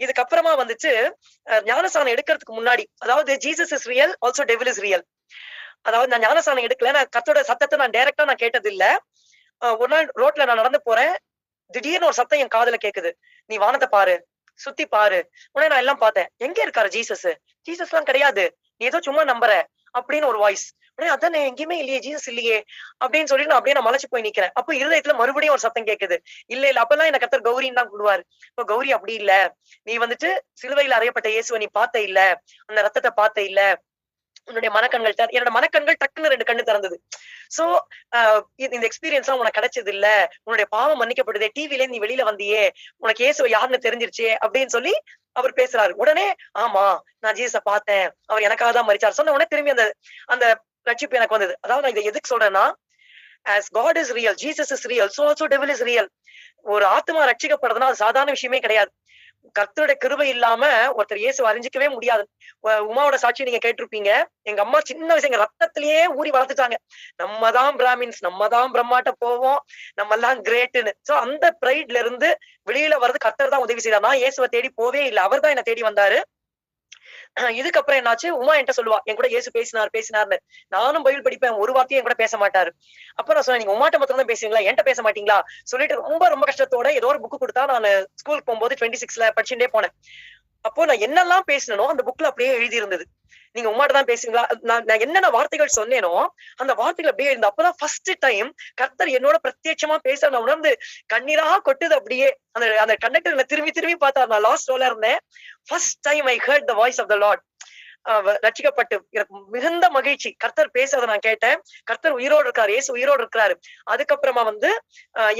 இதுக்கப்புறமா வந்துச்சு ஞானசானம் எடுக்கிறதுக்கு முன்னாடி அதாவது Jesus is real also devil is real அதாவது நான் ஞானசானம் எடுக்கல நான் கத்தோட சத்தத்தை நான் டைரக்டா நான் கேட்டது இல்ல ஒரு நாள் ரோட்ல நான் நடந்து போறேன் திடீர்னு ஒரு சத்தம் என் காதுல கேக்குது. நீ வானத்தை பாரு சுத்தி பாரு. உடனே நான் எல்லாம் பார்த்தேன் எங்க இருக்காரு ஜீசஸ் ஜீசஸ் எல்லாம் கிடையாது. நீ ஏதோ சும்மா நம்புற அப்படின்னு ஒரு வாய்ஸ் உடனே அதான் எங்கேயுமே இல்லையே ஜீசஸ் இல்லையே அப்படின்னு சொல்லி நான் அப்படியே நான் மலைச்சு போய் நிக்கிறேன். அப்போ இருதயத்துல மறுபடியும் ஒரு சத்தம் கேக்குது. இல்ல இல்ல அப்பெல்லாம் என்ன கத்தர் கௌரின்னு தான் கூடுவாரு இப்போ கௌரி அப்படி இல்ல. நீ வந்துட்டு சிலுவையில் அறையப்பட்ட இயேசுவை நீ பார்த்த இல்ல. அந்த ரத்தத்தை பார்த்த இல்ல. உன்னுடைய மனக்கண்கள் என்னோட மனக்கண்கள் டக்குன்னு ரெண்டு கண்ணு திறந்தது. சோ இந்த எக்ஸ்பீரியன்ஸ் எல்லாம் உனக்கு கிடைச்சது இல்ல. உன்னுடைய பாவம் மன்னிக்கப்படுதே. டிவில நீ வெளியில வந்தியே. உனக்கு இயேசுவை யாருன்னு தெரிஞ்சிருச்சே? அப்படின்னு சொல்லி அவர் பேசுறாரு. உடனே ஆமா நான் ஜீசஸ பார்த்தேன். அவர் எனக்காக தான் மறிச்சார் சொன்ன உடனே திரும்பி அந்த அந்த ரட்சிப்பு எனக்கு வந்தது. அதாவது நான் இதை எதுக்கு சொல்றேன்னா as God is real Jesus is real so also devil is real ஒரு ஆத்மா ரட்சிக்கப்படுறதுன்னா அது சாதாரண விஷயமே கிடையாது. கர்த்தருடைய கிருபை இல்லாம ஒருத்தர் இயேசு அறிஞ்சிக்கவே முடியாது. உமாவோட சாட்சி நீங்க கேட்டிருப்பீங்க. எங்க அம்மா சின்ன வயசு எங்க ரத்தத்திலேயே ஊறி வளர்த்துட்டாங்க. நம்ம தான் பிராமின்ஸ் நம்ம தான் பிரம்மாட்ட போவோம் நம்ம எல்லாம் கிரேட்டுன்னு சோ அந்த பிரைட்ல இருந்து வெளியில வர்றது கர்த்தர் தான் உதவி செய்தார். நான் இயேசுவை தேடி போவே இல்லை. அவர் தான் என்ன தேடி வந்தாரு. இதுக்கப்புறம் என்னாச்சு? உமா என்கிட்ட சொல்லுவா என் கூட ஏசு பேசினார் பேசினார்னு. நானும் பயில் படிப்பேன் ஒரு வார்த்தையும் என் கூட பேச மாட்டாரு. அப்ப நான் சொன்னேன் நீங்க உமாட்ட மட்டும் தான் பேசுவீங்களா? என்கிட்ட பேச மாட்டீங்களா? சொல்லிட்டு ரொம்ப ரொம்ப கஷ்டத்தோட ஏதோ ஒரு புக் கொடுத்தா நான் ஸ்கூலுக்கு போகும்போது டுவெண்ட்டி சிக்ஸ்ல படிச்சுட்டே போனேன். அப்போ நான் என்னெல்லாம் பேசினோ அந்த புக்ல அப்படியே எழுதி இருந்தது நீங்க உமாட்ட தான் பேசுவீங்களா? நான் நான் என்னென்ன வார்த்தைகள் சொன்னேனோ அந்த வார்த்தைகள் அப்படியே இருந்தது அப்பதான் ஃபர்ஸ்ட் டைம் கர்த்தர் என்னோட பிரத்யட்சமா பேச நான் உணர்ந்து கண்ணீராக கொட்டுது அப்படியே. அந்த அந்த கண்டக்டர் என்ன திரும்பி திரும்பி பார்த்தா நான் லாஸ்ட் ரோல இருந்தேன். First time I heard the voice of the Lord ரட்சிக்கப்பட்டு எனக்கு மிகுந்த மகிழ்ச்சி. கர்த்தர் பேசுறதை நான் கேட்டேன். கர்த்தர் உயிரோடு இருக்காரு. இயேசு உயிரோடு இருக்கிறாரு. அதுக்கப்புறமா வந்து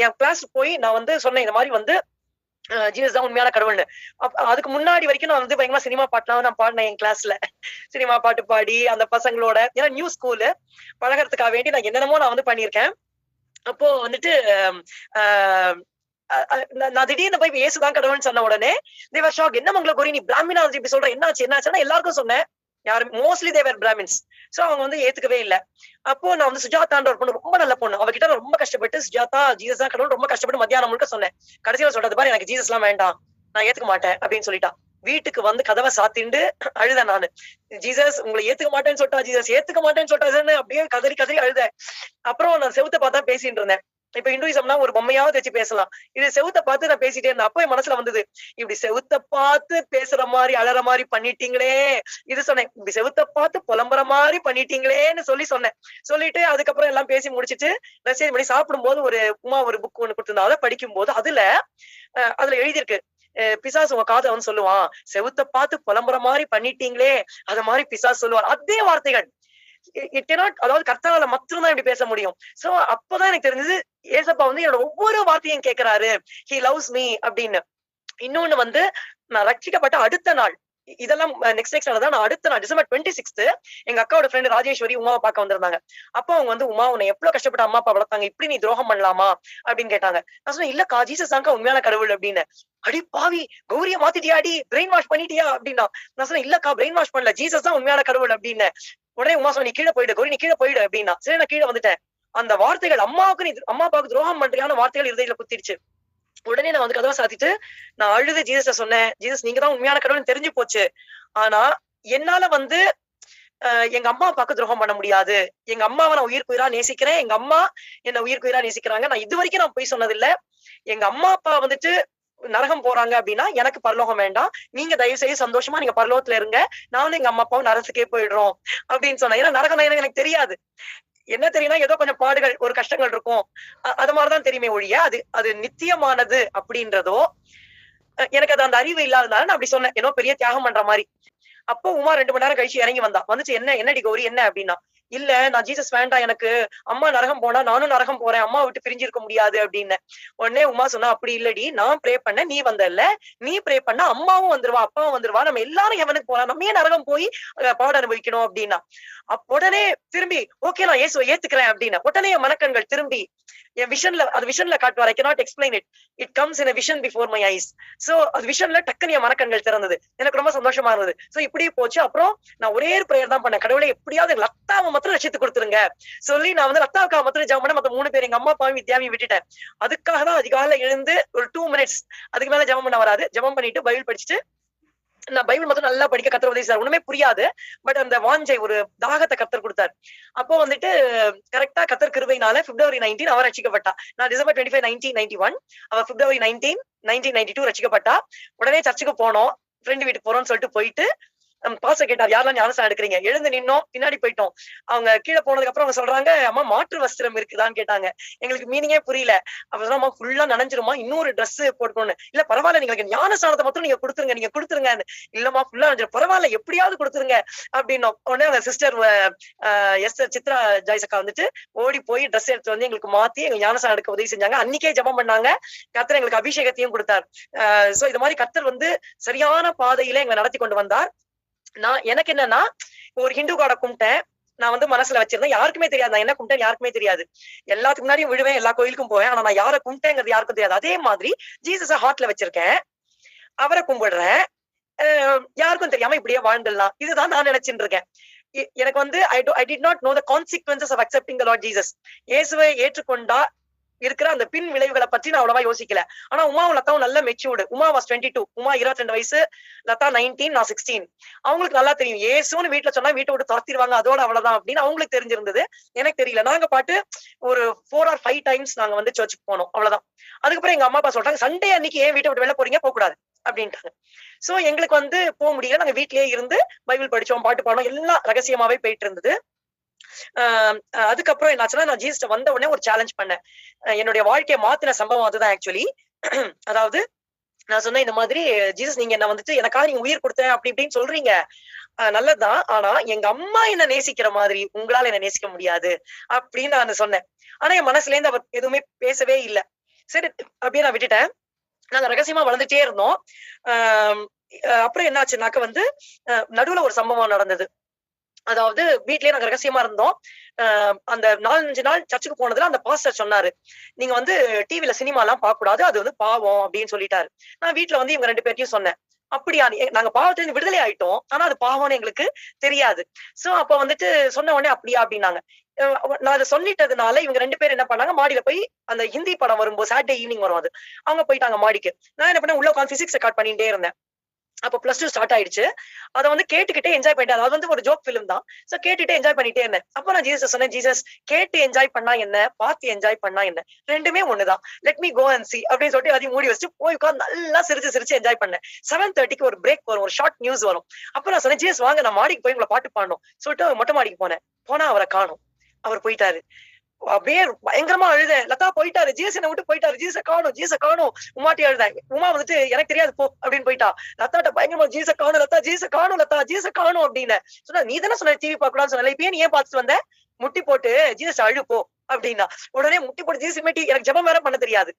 என் கிளாஸ் போய் நான் வந்து சொன்னேன். இந்த மாதிரி வந்து ஜீசஸ் தான் உண்மையான கடவுள்னு. அதுக்கு முன்னாடி வரைக்கும் நான் வந்து பயங்கரமா சினிமா பாட்டுலாம் நான் பாடினேன் என் கிளாஸ்ல சினிமா பாட்டு பாடி அந்த பசங்களோட ஏன்னா நியூ ஸ்கூலு பழகறதுக்காக வேண்டி நான் என்னென்னமோ நான் வந்து பண்ணியிருக்கேன். அப்போ வந்துட்டு ஆஹ் நான் திடீர்னு போய் இயேசுதான் கடவுள்னு சொன்ன உடனே தேவா ஷாக் என்ன மங்கள கோரி நீ பிராமினா இப்படி சொல்ற என்னாச்சு என்னாச்சுன்னா எல்லாருக்கும் சொன்னேன். யாரும் மோஸ்ட்லி தேவர் பிராமின்ஸ் சோ அவங்க வந்து ஏத்துக்கவே இல்ல. அப்போ நான் வந்து சுஜாதான்ற ஒரு பொண்ணு ரொம்ப நல்ல பொண்ணு. அவகிட்ட ரொம்ப கஷ்டப்பட்டு சுஜாதா ஜீசஸ் தான் கடவுள் ரொம்ப கஷ்டப்பட்டு மத்தியானம் முழுக்க சொன்னேன். கடைசியில சொல்றது பாரு எனக்கு ஜீசஸ் எல்லாம் வேண்டாம். நான் ஏத்துக்க மாட்டேன் அப்படின்னு சொல்லிட்டான் வீட்டுக்கு வந்து கதவை சாத்திண்டு அழுதேன் நானு. ஜீசஸ் உங்களை ஏத்துக்க மாட்டேன்னு சொல்லிட்டா ஜீசஸ் ஏத்துக்க மாட்டேன்னு சொல்லிட்டாருன்னு அப்படியே கதறி கதறி அழுதேன். அப்புறம் நான் செவத்தை பார்த்தா பேசிட்டு இருந்தேன். இப்ப இந்துயிசம்னா ஒரு பொம்மையாவது வச்சு பேசலாம். இது செவுத்த பார்த்து நான் பேசிட்டே இருந்தேன். அப்போ என் மனசுல வந்தது இப்படி செவுத்த பார்த்து பேசுற மாதிரி அழற மாதிரி பண்ணிட்டீங்களே இது சொன்னேன். இப்படி செவுத்த பார்த்து புலம்புற மாதிரி பண்ணிட்டீங்களேன்னு சொல்லி சொன்னேன். சொல்லிட்டு அதுக்கப்புறம் எல்லாம் பேசி முடிச்சிட்டு மெசேஜ் பண்ணி சாப்பிடும்போது ஒரு உமா ஒரு புக் ஒண்ணு கொடுத்திருந்தா அதை படிக்கும் போது அதுல அஹ் அதுல எழுதியிருக்கு. பிசாஸ் உங்க காதை வந்து சொல்லுவான். செவுத்த பார்த்து புலம்புற மாதிரி பண்ணிட்டீங்களே அத மாதிரி பிசாஸ் சொல்லுவார் அதே வார்த்தைகள். இட் cannot அதாவது கர்த்தாவால மட்டும்தான் இப்படி பேச முடியும். சோ அப்பதான் எனக்கு தெரிஞ்சது ஏசப்பா வந்து என்னோட ஒவ்வொரு வார்த்தையும் கேட்கிறாரு ஹி லவ்ஸ் மீ அப்படின்னு. இன்னொன்னு வந்து நான் ரட்சிக்கப்பட்ட அடுத்த நாள். இதெல்லாம் நெக்ஸ்ட் நெக்ஸ்ட் தான் நான் அடுத்த நாள் டிசம்பர் டுவெண்ட்டி சிக்ஸ்த் எங்க அக்காவோட ஃப்ரெண்ட் ராஜேஸ்வரி உமாவை பார்க்க வந்திருந்தாங்க. அப்போ அவங்க வந்து உமா உன்னை எவ்வளவு கஷ்டப்பட்டு அம்மா அப்பா வளர்த்தாங்க? இப்படி நீ துரோகம் பண்ணலாமா? அப்படின்னு கேட்டாங்க. நான் சொன்னேன் இல்லக்கா ஜீசஸ் தான்க்கா உண்மையான கடவுள் அப்படின்னு. அடி பாவி கௌரிய மாத்திட்டியாடி? பிரெயின் வாஷ் பண்ணிட்டியா? அப்படின்னா. நான் சொன்னேன் இல்லக்கா பிரெயின் வாஷ் பண்ணல. ஜீசஸ் தான் உண்மையான கடவுள் அப்படின்னு. உடனே உமா நீ கீழே போயிடு கௌரி நீ கீழே போயிடு அப்படின்னா சரி நான் கீழே வந்துட்டேன். அந்த வார்த்தைகள் அம்மாவுக்கு நீ அம்மா அப்பாவுக்கு துரோகம் பண்றியான வார்த்தைகள் இருதையில குத்திடுச்சு. உடனே நான் வந்து கதவை சாத்திட்டு நான் அழுது ஜீசஸ சொன்னேன். ஜீசஸ் நீங்க தான் உண்மையான கடவுள்னு தெரிஞ்சு போச்சு. ஆனா என்னால வந்து அஹ், எங்க அம்மா அப்பாவுக்கு துரோகம் பண்ண முடியாது. எங்க அம்மாவை நான் உயிர் உயிரா நேசிக்கிறேன். எங்க அம்மா என்ன உயிர் உயிரா நேசிக்கிறாங்க. நான் இது வரைக்கும் நான் போய் சொன்னதில்லை. எங்க அம்மா அப்பா வந்துட்டு நரகம் போறாங்க அப்படின்னா எனக்கு பரலோகம் வேண்டாம். நீங்க தயவு செய்து சந்தோஷமா நீங்க பரலோகத்துல இருங்க. நானும் எங்க அம்மா அப்பாவும் நரசுக்கே போயிடுறோம் அப்படின்னு சொன்னேன். ஏன்னா நரகம் எனக்கு எனக்கு தெரியாது. என்ன தெரியும்னா ஏதோ கொஞ்சம் பாடுகள் ஒரு கஷ்டங்கள் இருக்கும். அது மாதிரிதான் தெரியுமே ஒழிய அது அது நித்தியமானது அப்படின்றதோ எனக்கு அது அந்த அறிவு இல்லாதனால நான் அப்படி சொன்னேன். ஏதோ பெரிய தியாகம் பண்ற மாதிரி. அப்போ உமா ரெண்டு மணி நேரம் கழிச்சு இறங்கி வந்தா. வந்துச்சு என்ன என்னடி கௌரி என்ன? அப்படின்னா இல்ல நான் ஜீசஸ் வேண்டாம் எனக்கு அம்மா நரகம் போனா நானும் நரகம் போறேன் அம்மா விட்டு பிரிஞ்சிருக்க முடியாது அப்படின்னு. உடனே உமா சொன்னா அப்படி இல்லடி நான் ப்ரே பண்ண நீ வந்தல்ல. நீ ப்ரே பண்ண அம்மாவும் வந்துருவா அப்பாவும் வந்துருவா. நம்ம எல்லாரும் எவனுக்கு போலாம். நம்ம ஏன் நரகம் போய் பாட பாடம் அனுபவிக்கணும்? அப்படின்னா. உடனே திரும்பி ஓகே நான் ஏசுவ ஏத்துக்கிறேன் அப்படின்னா உடனே என் மனக்கண்கள் திரும்பி என் விஷன்ல அது விஷன்ல காட்டுவார். I cannot explain it it comes in vision before my eyes so அது விஷன்ல டக்குன்னு என் மனக்கண்கள் திறந்தது. எனக்கு ரொம்ப சந்தோஷமா இருந்தது. சோ இப்படி போச்சு. அப்புறம் நான் ஒரே ஒரு பிரேயர் தான் பண்ணேன். கடவுளை எப்படியாவது லத்தாவை மாத்திரம் ரசித்து கொடுத்துருங்க. சொல்லி நான் வந்து லத்தாவுக்காக மாத்திரம் ஜாம் பண்ண மத்த மூணு பேர் எங்க அம்மா பாவி வித்யாவையும் விட்டுட்டேன். அதுக்காக தான் அதிகாலை எழுந்து ஒரு டூ மினிட்ஸ் அதுக்கு மேல ஜபம் பண்ண வராது. ஜபம் பண்ணிட்டு பைபிள் படிச்சுட்டு நான் பைபிள் மட்டும் நல்லா படிக்க கத்தர் உதவி சார் ஒண்ணுமே புரியாது. பட் அந்த வாஞ்சை ஒரு தாகத்தை கத்தர் கொடுத்தார். அப்போ வந்துட்டு கரெக்டா கத்தர் கிருவைனால பிப்ரவரி நைன்டீன் அவர் ரசிக்கப்பட்டா நான் December twenty five nineteen ninety one அவர் February nineteen nineteen ninety two ரசிக்கப்பட்டா உடனே சர்ச்சுக்கு போனோம். ஃப்ரெண்டு வீட்டுக்கு போறோம்னு சொல்லிட்டு போயிட்டு பாச கேட்டார் யாரெல்லாம் ஞானசம் எடுக்கிறீங்க? எழுந்து நின்னோம் பின்னாடி போயிட்டோம். அவங்க கீழே போனதுக்கு அப்புறம் அவங்க சொல்றாங்க அம்மா மாற்று வஸ்திரம் இருக்குதான்னு கேட்டாங்க. எங்களுக்கு மீனிங்கே புரியல. அப்பதான் அம்மா ஃபுல்லா நனைஞ்சிருமா இன்னொரு ட்ரெஸ் போட்டுக்கணும் இல்ல பரவாயில்ல. நீங்க ஞானசானத்தை மட்டும் நீங்க கொடுத்துருங்க. நீங்க கொடுத்துருங்க இல்லம்மா ஃபுல்லா நனைஞ்சிரும் பரவாயில்ல. எப்படியாவது கொடுத்துருங்க. அப்படின்னோம் உடனே அவங்க சிஸ்டர் எஸ் சித்ரா ஜாய்சக்கா வந்துட்டு ஓடி போய் ட்ரெஸ் எடுத்து வந்து எங்களுக்கு மாத்தி எங்க ஞானசானம் எடுக்க உதவி செஞ்சாங்க. அன்னைக்கே ஜெபம் பண்ணாங்க. கத்தர் எங்களுக்கு அபிஷேகத்தையும் கொடுத்தார். சோ இது மாதிரி கத்தர் வந்து சரியான பாதையில எங்களை நடத்தி கொண்டு வந்தார். நான் எனக்கு என்னன்னா ஒரு ஹிந்து காடை கும்பிட்டேன். நான் வந்து மனசுல வச்சிருந்தேன். யாருக்குமே தெரியாது. நான் என்ன கும்பிட்டேன் யாருக்குமே தெரியாது. எல்லாத்துக்கு முன்னாடியும் விழுவேன். எல்லா கோயிலுக்கும் போவேன். ஆனா நான் யாரை கும்பிட்டேங்கிறது யாருக்கும் தெரியாது. அதே மாதிரி ஜீசஸ ஹார்ட்ல வச்சிருக்கேன். அவரை கும்பிடுறேன். யாருக்கும் தெரியாம இப்படியே வாழ்ந்துடலாம். இதுதான் நான் நினைச்சிட்டு இருக்கேன். எனக்கு வந்து I do I did not know the consequences of accepting Lord Jesus இயேசுவை ஏற்றுக்கொண்டா இருக்கிற அந்த பின் விளைவுகளை பற்றி நான் அவ்வளவா யோசிக்கல. ஆனா உமாவும் லதாவும் நல்ல matured Uma was twenty two Uma இருபத்தி ரெண்டு வயசு லதா நைன்டீன் நான் சிக்ஸ்டீன் அவங்களுக்கு நல்லா தெரியும். ஏசுன்னு வீட்டுல சொன்னா வீட்டை விட்டு துரத்திடுவாங்க. அதோட அவ்வளவுதான் அப்படின்னு அவங்களுக்கு தெரிஞ்சிருந்தது. எனக்கு தெரியல. நாங்க பாட்டு ஒரு ஃபோர் ஆர் ஃபைவ் டைம்ஸ் நாங்க வந்து சர்ச்சுக்கு போனோம். அவ்வளவுதான். அதுக்கப்புறம் எங்க அம்மா அப்பா சொல்றாங்க சண்டே அன்னைக்கு ஏன் வீட்டை விட்டு வெளில போறீங்க? போக கூடாது அப்படின்ட்டாங்க. சோ எங்களுக்கு வந்து போக முடியல. நாங்க வீட்லயே இருந்து பைபிள் படிச்சோம் பாட்டு பாடம் எல்லாம் ரகசியமாவே போயிட்டு இருந்தது. அதுக்கப்புறம் என்னாச்சுன்னா நான் ஜீஸ்ட வந்த உடனே ஒரு சேலஞ்ச் பண்ணேன். என்னுடைய வாழ்க்கையை மாத்தின சம்பவம் அதுதான் ஆக்சுவலி அதாவது நான் சொன்னேன் இந்த மாதிரி ஜீசஸ் நீங்க என்ன வந்துட்டு எனக்காக நீங்க உயிர் கொடுத்த அப்படி இப்படின்னு சொல்றீங்க. நல்லதுதான். ஆனா எங்க அம்மா என்ன நேசிக்கிற மாதிரி உங்களால என்ன நேசிக்க முடியாது அப்படின்னு நான் சொன்னேன். ஆனா என் மனசுல இருந்து அவர் எதுவுமே பேசவே இல்லை. சரி அப்படியே நான் விட்டுட்டேன். நாங்க ரகசியமா வளர்ந்துட்டே இருந்தோம். ஆஹ் அப்புறம் என்னாச்சுனாக்க வந்து நடுவுல ஒரு சம்பவம் நடந்தது. அதாவது வீட்லயே நாங்க ரகசியமா இருந்தோம். அந்த நாலஞ்சு நாள் சர்ச்சுக்கு போனதுல அந்த பாஸ்டர் சொன்னாரு நீங்க வந்து டிவில சினிமா எல்லாம் பார்க்க கூடாது அது வந்து பாவம் அப்படின்னு சொல்லிட்டாரு. நான் வீட்டுல வந்து இவங்க ரெண்டு பேர்த்தையும் சொன்னேன் அப்படியா நாங்க பாவத்திலிருந்து விடுதலை ஆயிட்டோம் ஆனா அது பாவம்னு எங்களுக்கு தெரியாது. சோ அப்ப வந்துட்டு சொன்ன உடனே அப்படியா அப்படின்னாங்க. நான் அதை சொல்லிட்டதுனால இவங்க ரெண்டு பேரும் என்ன பண்ணாங்க மாடியில போய் அந்த ஹிந்தி படம் வரும்போது சாட்டர்டே ஈவினிங் வரும் அது. அவங்க போயிட்டாங்க மாடிக்கு. நான் என்ன பண்ணேன் உள்ள உட்காந்து பிசிக்ஸ் ரெக்கார்ட் பண்ணிட்டே இருந்தேன். அப்போ பிளஸ் டூ ஸ்டார்ட் ஆயிடுச்சு. அதை வந்து கேட்டுக்கிட்டே என்ஜாய் பண்ணிட்டேன். அது வந்து ஒரு ஜோக் ஃபிலிம் தான். சோ கேட்டுட்டு என்ஜாய் பண்ணிட்டே இருந்தேன். அப்ப நான் ஜீசஸ் சொன்னேன் ஜீசஸ் கேட்டு என்ஜாய் பண்ணா என்ன? பார்த்து என்ஜாய் பண்ணா என்ன? ரெண்டுமே ஒண்ணுதான். Let me go and see அப்படின்னு சொல்லிட்டு அதையும் மூடி வச்சு போய் உட்காந்து நல்லா சிரிச்சு சிரிச்சு என்ஜாய் பண்ணேன். செவன் தேர்ட்டிக்கு ஒரு பிரேக் வரும் ஒரு ஷார்ட் நியூஸ் வரும். அப்ப நான் சொன்னேன் ஜீசஸ் வாங்க நான் மாடிக்கு போய் உங்களை பாட்டு பாடணும். சொல்லிட்டு மொட்டை மாடிக்கு போனேன். போனா அவரை காணும். அவர் போயிட்டாரு. அப்படியே பயங்கரமா அழுத லதா போயிட்டாரு. ஜீசனை விட்டு போயிட்டாரு. ஜீச காணும். ஜீச காணும். உமாட்டி அழுதேன். உமா வந்துட்டு எனக்கு தெரியாது போ அப்படின்னு போயிட்டா. லத்தாட்ட பயங்கரமா ஜீச காணும் லதா ஜீச காணும் லதா ஜீச காணும் அப்படின்னு. சொன்னா நீ தானே சொன்ன டிவி பார்க்கலாம்னு சொன்ன இப்பயே நீ ஏன் பார்த்துட்டு வந்த? முட்டி போட்டு ஜீசஸ் அழுப்போ அப்படின்னா. உடனே முட்டி போட்டு ஜீசஸ் டிவி எனக்கு ஜபம் வேற பண்ண தெரியாது.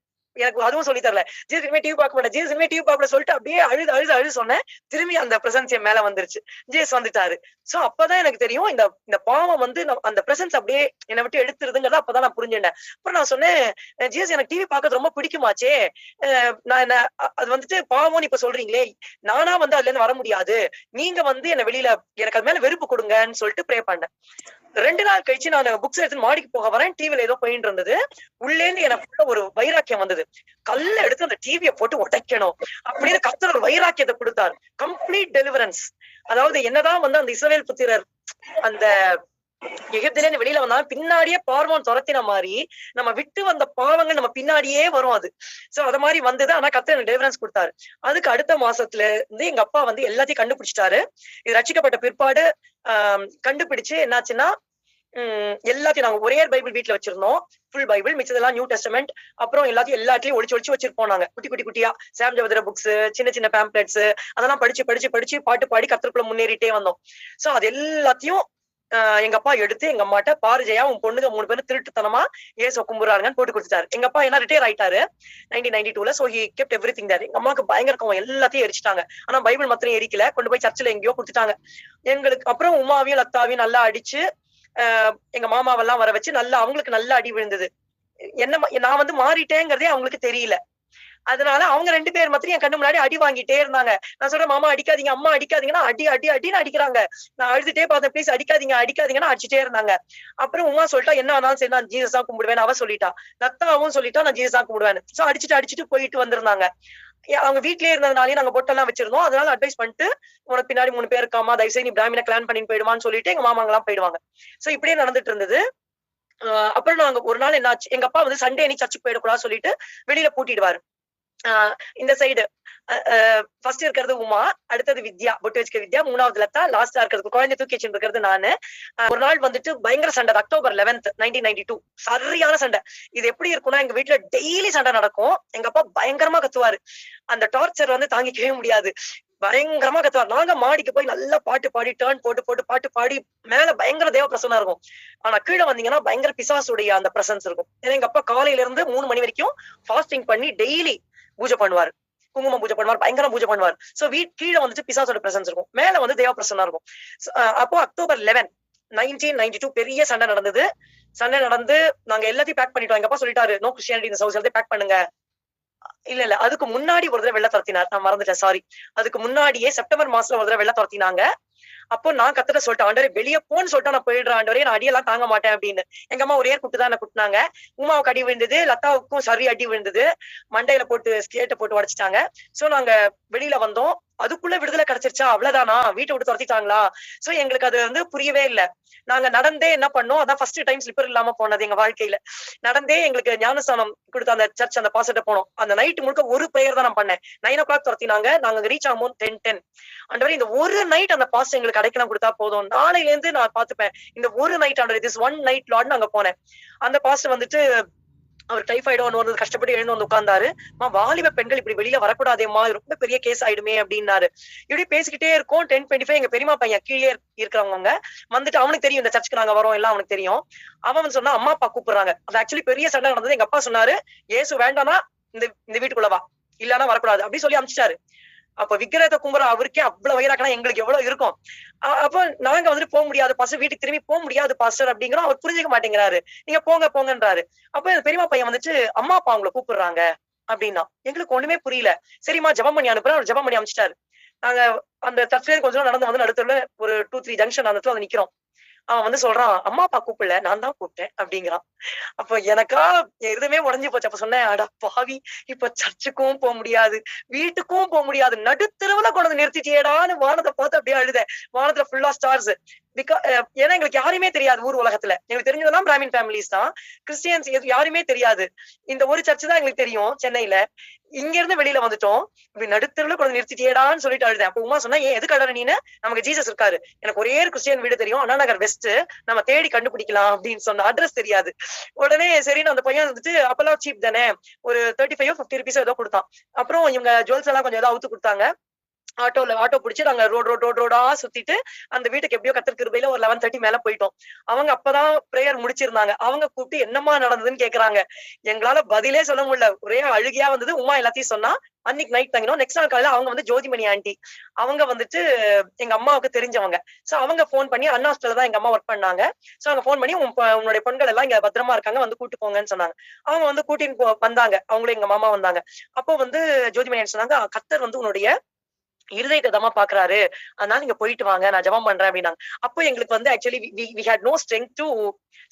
எனக்கு அதுவும் சொல்லி தரல. ஜீசஸ் டிவி பார்க்க மாட்டேன் ஜீசஸ் டிவி பார்க்க சொல்லிட்டு அப்படியே அழுது அழுது அழுது சொன்னேன். திரும்பி அந்த பிரசன்ஸ் என் மேல வந்துருச்சு. ஜேஸ் வந்துட்டாரு. சோ அப்பதான் எனக்கு தெரியும் இந்த இந்த பாவம் வந்து அந்த பிரசன்ஸ் அப்படியே என்னை விட்டு எடுத்துருதுங்கிறத அப்பதான் நான் புரிஞ்சுட்டேன் அப்புறம் நான் சொன்னேன் ஜேஸ் எனக்கு டிவி பார்க்கறது ரொம்ப பிடிக்குமாச்சே? நான் என்ன அது வந்துட்டு பாவம்னு இப்ப சொல்றீங்களே நானா வந்து அதுல இருந்து வர முடியாது. நீங்க வந்து என்ன வெளியில எனக்கு அது மேல வெறுப்பு கொடுங்கன்னு சொல்லிட்டு ப்ரே பண்ணேன். ரெண்டு நாள் கழிச்சு நான் புக்ஸ் எடுத்து மாடிக்கு போக வரேன். டிவில ஏதோ போயிட்டு இருந்தது. உள்ளே இருந்து எனக்கு ஒரு வைராக்கியம் வந்தது. கல்ல எடுத்து அந்த டிவியை போட்டு உடைக்கணும் அப்படின்னு கத்தர் ஒரு வைராக்கியத்தை கொடுத்தார். கம்ப்ளீட் டெலிவரன்ஸ் அதாவது என்னதான் வந்து அந்த இஸ்ரவேல் புத்திரர் அந்த எகிப்திலேருந்து வெளியில வந்தாலும் பின்னாடியே பார்வோன் துரத்தின மாதிரி நம்ம விட்டு வந்த பாவங்கள் நம்ம பின்னாடியே வரும் அது. சோ அத மாதிரி வந்தது. ஆனா கத்த எனக்கு டெலிவரன்ஸ் கொடுத்தாரு. அதுக்கு அடுத்த மாசத்துல இருந்து எங்க அப்பா வந்து எல்லாத்தையும் கண்டுபிடிச்சிட்டாரு. இது ரச்சிக்கப்பட்ட பிற்பாடு ஆஹ் கண்டுபிடிச்சு என்னாச்சுன்னா எல்லாத்தையும் நாங்க ஒரே பைபிள் வீட்டுல வச்சிருந்தோம். ஃபுல் பைபிள் மிச்சதெல்லாம் நியூ டெஸ்டமெண்ட் அப்புறம் எல்லாத்தையும் எல்லாத்தையும் ஒழிச்சு ஒழிச்சு வச்சிருப்போம் நாங்க. குட்டி குட்டி குட்டியா சாம் ஜவதர புக்ஸ் சின்ன சின்ன பேம்ப்ளெட்ஸ் அதெல்லாம் படிச்சு படிச்சு படிச்சு பாட்டு பாடி கத்திரக்குள்ள முன்னேறிட்டே வந்தோம். சோ அது எல்லாத்தையும் எங்க அப்பா எடுத்து எங்க அம்மாட்ட பாரு உன் பொண்ணுங்க மூணு பேரும் திருட்டுத்தனமா ஏசோ கும்புறாருங்கன்னு போட்டு கொடுத்துட்டாரு. எங்க அப்பா என்ன ரிட்டையர் ஆயிட்டாரு நைன்டீன் நைன்டி டூல so he kept everything தாரு எங்க அம்மாக்கு பயங்கர கோவம் எல்லாத்தையும் எரிச்சிட்டாங்க. ஆனா பைபிள் மாத்திரம் எரிக்கல கொண்டு போய் சர்ச்சில் எங்கேயோ கொடுத்துட்டாங்க. எங்களுக்கு அப்புறம் உமாவையும் லத்தாவையும் நல்லா அடிச்சு எங்க மாமாவெல்லாம் வர வச்சு நல்லா அவங்களுக்கு நல்லா அடி விழுந்தது. என்ன நான் வந்து மாறிட்டேங்கிறதே அவங்களுக்கு தெரியல. அதனால அவங்க ரெண்டு பேர் மாத்திரம் என் கண்ணு முன்னாடி அடி வாங்கிட்டே இருந்தாங்க. நான் சொல்றேன் மாமா அடிக்காதீங்க. அம்மா அடிக்காதீங்கன்னா அடி அடி அடின்னு அடிக்கிறாங்க. நான் அழுதுட்டே பார்த்தேன் ப்ளீஸ் அடிக்காதீங்க அடிக்காதீங்கன்னா அடிச்சுட்டே இருந்தாங்க. அப்புறம் உமா சொல்லிட்டா என்ன ஆனாலும் சரி நான் ஜீசஸ் தான் கும்பிடுவேன் அவ சொல்லிட்டா. லத்தாவும் சொல்லிட்டா நான் ஜீசஸ் தான் கும்பிடுவேன் சோ அடிச்சுட்டு அடிச்சுட்டு போயிட்டு வந்திருந்தாங்க. அவங்க வீட்லயே இருந்ததுனாலே நாங்க பொட்டெல்லாம் வச்சிருந்தோம். அதனால அட்வைஸ் பண்ணிட்டு உனக்கு பின்னாடி மூணு பேர் இருக்காமா தயவுசெய்து நீ பிராமின கிளான் பண்ணிட்டு போயிடுவான்னு சொல்லிட்டு எங்க மாமாங்க எல்லாம் போயிடுவாங்க. சோ இப்படியே நடந்துட்டு இருந்தது. ஆஹ் அப்புறம் நாங்க ஒரு நாள் என்னாச்சு எங்க அப்பா வந்து சண்டே நீ சர்ச்சுக்கு போயிடக்கூடாது சொல்லிட்டு வெளியில பூட்டிடுவாரு. ஆஹ் இந்த சைடு ஃபர்ஸ்ட் இருக்கிறது உமா அடுத்தது வித்யா பொட்டு வச்சுக்க வித்யா மூணாவது லத்தா லாஸ்டா இருக்கிறது குழந்தை தூக்கி வச்சுட்டு இருக்கிறது நானு. ஒரு நாள் வந்துட்டு பயங்கர சண்டை October eleventh nineteen ninety two சரியான சண்டை. இது எப்படி இருக்கும்னா எங்க வீட்டுல டெய்லி சண்டை நடக்கும். எங்க அப்பா பயங்கரமா கத்துவாரு. அந்த டார்ச்சர் வந்து தாங்கிக்கவே முடியாது. பயங்கரமா கத்துவார். நாங்க மாடிக்கு போய் நல்லா பாட்டு பாடி டேர்ன் போட்டு போட்டு பாட்டு பாடி மேல பயங்கர தேவ பிரசனா இருக்கும். ஆனா கீழே வந்தீங்கன்னா பயங்கர பிசாசுடைய அந்த பிரசன்ஸ் இருக்கும். ஏன்னா எங்க அப்பா காலையில இருந்து மூணு மணி வரைக்கும் ஃபாஸ்டிங் பண்ணி டெய்லி பூஜை பண்ணுவார். குங்குமம் பூஜை பண்ணுவார் பயங்கரம் பூஜை பண்ணுவார். சோ வீட் கீழே வந்துட்டு பிசாசோட பிரசன்ஸ் இருக்கும். மேல வந்து தேவ பிரசன்னா இருக்கும் அப்போ October eleven nineteen ninety two பெரிய சண்டை நடந்தது. சண்டை நடந்து நாங்க எல்லாத்தையும் பேக் பண்ணிட்டோம். எங்க அப்பா சொல்லிட்டாரு நோ கிறிஸ்டியானிட்டி இந்த சவுஸ் எல்லாத்தையும் பேக் பண்ணுங்க. இல்ல இல்ல. அதுக்கு முன்னாடி ஒரு தடவை வெள்ள துரத்தினார். நான் மறந்துட்டேன். சாரி அதுக்கு முன்னாடியே செப்டம்பர் மாசத்துல ஒரு தடவை வெள்ள துரத்தினாங்க. அப்போ நான் கத்துட்ட சொல்லிட்டேன் ஆண்டவரே வெளியே போன்னு சொல்லிட்டு நான் போயிடுறேன் ஆண்டவரே நான் அடியெல்லாம் தாங்க மாட்டேன் அப்படின்னு. எங்க அம்மா ஒரே குட்டு தான் என்ன குட்டினாங்க உமாவுக்கு அடி விழுந்தது லதாவுக்கும் சரி அடி விழுந்தது. மண்டையில போட்டு ஸ்கேட்டை போட்டு உடைச்சிட்டாங்க. சோ நாங்க வெளியில வந்தோம். அதுக்குள்ள விடுதலை கிடைச்சிருச்சா? அவ்வளவுதானா? வீட்டை விட்டு துரத்திட்டாங்களா? சோ எங்களுக்கு அது வந்து புரியவே இல்ல. நாங்க நடந்தே என்ன பண்ணோம்? அதான் ஃபர்ஸ்ட் டைம் ஸ்லிப்பர் இல்லாம போனது எங்க வாழ்க்கையில. நடந்தே எங்களுக்கு ஞானஸ்தானம் கொடுத்த அந்த சர்ச் அந்த பாசிட்ட போனோம். அந்த நைட் முழுக்க ஒரு ப்ரேயர் தான் நான் பண்ணேன். நைன் ஓ கிளாக் துரத்தினாங்க. நாங்க ரீச் ஆகும் டென் டென் ஆண்டவரே இந்த ஒரு நைட் அந்த பாஸ் எங்களுக்கு கிடைக்கலாம் கொடுத்தா போதும். நாளையில இருந்து நான் பாத்துப்பேன் இந்த ஒரு நைட் ஆண்டவர் திஸ் ஒன் நைட் லாட்னு அங்க போனேன். அந்த பாஸ்ட் வந்துட்டு அவர் டைஃபாய்டோ ஒன்று வந்து கஷ்டப்பட்டு எழுந்து வந்து உட்கார்ந்தாரு. வாலிப பெண்கள் இப்படி வெளியில வரக்கூடாதேம்மா இது ரொம்ப பெரிய கேஸ் ஆயிடுமே அப்படின்னாரு. இப்படி பேசிக்கிட்டே இருக்கோம். டென் டுவெண்ட்டி ஃபைவ் எங்க பெரியமா பையன் கீழே இருக்கிறவங்க வந்துட்டு அவனுக்கு தெரியும் இந்த சர்ச்சுக்கு நாங்க வரோம் எல்லாம் அவனுக்கு தெரியும். அவன் சொன்னா அம்மா அப்பா கூப்பிடுறாங்க. அது ஆக்சுவலி பெரிய சண்டை நடந்தது. எங்க அப்பா சொன்னாரு ஏசு வேண்டாம்னா இந்த இந்த வீட்டுக்குள்ள வா. இல்லன்னா வரக்கூடாது. அப்படி சொல்லி அமிச்சிட்டாரு அப்ப விக்கிரகத்தை கும்புற அவருக்கே அவ்வளவு வயிறாக்கனா எங்களுக்கு எவ்வளவு இருக்கும்? அப்ப நாங்க வந்துட்டு போக முடியாது பாஸ்டர் வீட்டுக்கு திரும்பி போக முடியாது பாஸ்டர் அப்படிங்கிறோம் அவர் புரிஞ்சுக்க மாட்டேங்கிறாரு. நீங்க போங்க போங்கன்றாரு. அப்ப பெரியமா பையன் வந்துட்டு அம்மா அப்பா அவங்கள கூப்பிடுறாங்க. அப்படின்னா எங்களுக்கு ஒண்ணுமே புரியல. சரிம்மா ஜெபம் பண்ணி அனுப்புறேன் அவர் ஜபம் பண்ணி அனுப்பிச்சிட்டாரு நாங்க அந்த சர்ச்சிலே கொஞ்ச நேரம் நடந்து வந்து நடுத்துல ஒரு டூ த்ரீ ஜங்ஷன் அந்த இடத்துல நிக்கிறோம். அவன் வந்து சொல்றான் அம்மா அப்பா கூப்பிடல நான் தான் கூப்பிட்டேன் அப்படிங்கிறான். அப்ப எனக்கா எதுவுமே உடஞ்சு போச்சு. அப்ப சொன்னேன் அட பாவி இப்ப சர்ச்சுக்கும் போக முடியாது வீட்டுக்கும் போக முடியாது நடுத்தரவுல கொண்டு வந்து நிறுத்திட்டியேடான்னு வானத்தை பார்த்து அப்படியே அழுதேன். வானத்துல ஃபுல்லா ஸ்டார்ஸ் Uh, ஏன்னா எங்களுக்கு யாருமே தெரியாது ஊர் உலகத்துல. எங்களுக்கு தெரிஞ்சதெல்லாம் பிராமின் ஃபேமிலிஸ் தான். கிறிஸ்டியன்ஸ் எது யாருமே தெரியாது. இந்த ஒரு சர்ச் தான் எங்களுக்கு தெரியும் சென்னையில. இங்க இருந்து வெளியில வந்துட்டோம். இப்படி நடுத்தெருவுல கொஞ்சம் நிறுத்திட்டேடான்னு சொல்லிட்டு அழுதேன். அப்ப உமா சொன்னா ஏன் எது கடற நீனு? நமக்கு ஜீசஸ் இருக்காரு. எனக்கு ஒரே ஒரு கிறிஸ்டியன் வீடு தெரியும். அண்ணா நகர் வெஸ்ட் நம்ம தேடி கண்டுபிடிக்கலாம். அப்படின்னு சொன்ன அட்ரஸ் தெரியாது. உடனே சரின்னு அந்த பையன் வந்துட்டு அப்பெல்லாம் சீப் தானே. ஒரு தேர்ட்டி ஃபைவ் ஃபிஃப்டி ருபீஸ் ஏதோ கொடுத்தான். அப்புறம் இவங்க ஜுவல்ஸ் எல்லாம் கொஞ்சம் ஏதோ அவுத்து கொடுத்தாங்க. ஆட்டோல ஆட்டோ பிடிச்சி நாங்க ரோட் ரோட் ரோட் ரோடா சுத்திட்டு அந்த வீட்டுக்கு எப்படியோ கத்திர கிருபையில ஒரு லெவன் தேர்ட்டி மேல போயிட்டோம். அவங்க அப்பதான் பிரேயர் முடிச்சிருந்தாங்க. அவங்க கூப்பிட்டு என்னம்மா நடந்ததுன்னு கேக்குறாங்க. எங்களால பதிலே சொல்ல முடியல. ஒரே அழுகியா வந்தது. உமா எல்லாத்தையும் சொன்னா அன்னைக்கு நைட் தங்கினோம். நெக்ஸ்ட் நாள் காலையில அவங்க வந்து ஜோதிமணி ஆண்டி அவங்க வந்துட்டு எங்க அம்மாவுக்கு தெரிஞ்சவங்க. சோ அவங்க ஃபோன் பண்ணி அண்ணா ஹாஸ்டல்ல தான் எங்க அம்மா ஒர்க் பண்ணாங்க. சோ அவங்க ஃபோன் பண்ணி உன் உன்னுடைய பெண்கள் எல்லாம் இங்க பத்திரமா இருக்காங்க. வந்து கூட்டு போங்கன்னு சொன்னாங்க. அவங்க வந்து கூட்டின்னு போ- வந்தாங்க. அவங்களும் எங்க மாமா வந்தாங்க. அப்போ வந்து ஜோதிமணி சொன்னாங்க கத்தர் வந்து உன்னுடைய இருதயத்தமா பாக்குறாரு. அதனால நீங்க போயிட்டு வாங்க நான் ஜபம் பண்றேன் அப்படின்னாங்க. அப்போ எங்களுக்கு வந்து actually we had no strength to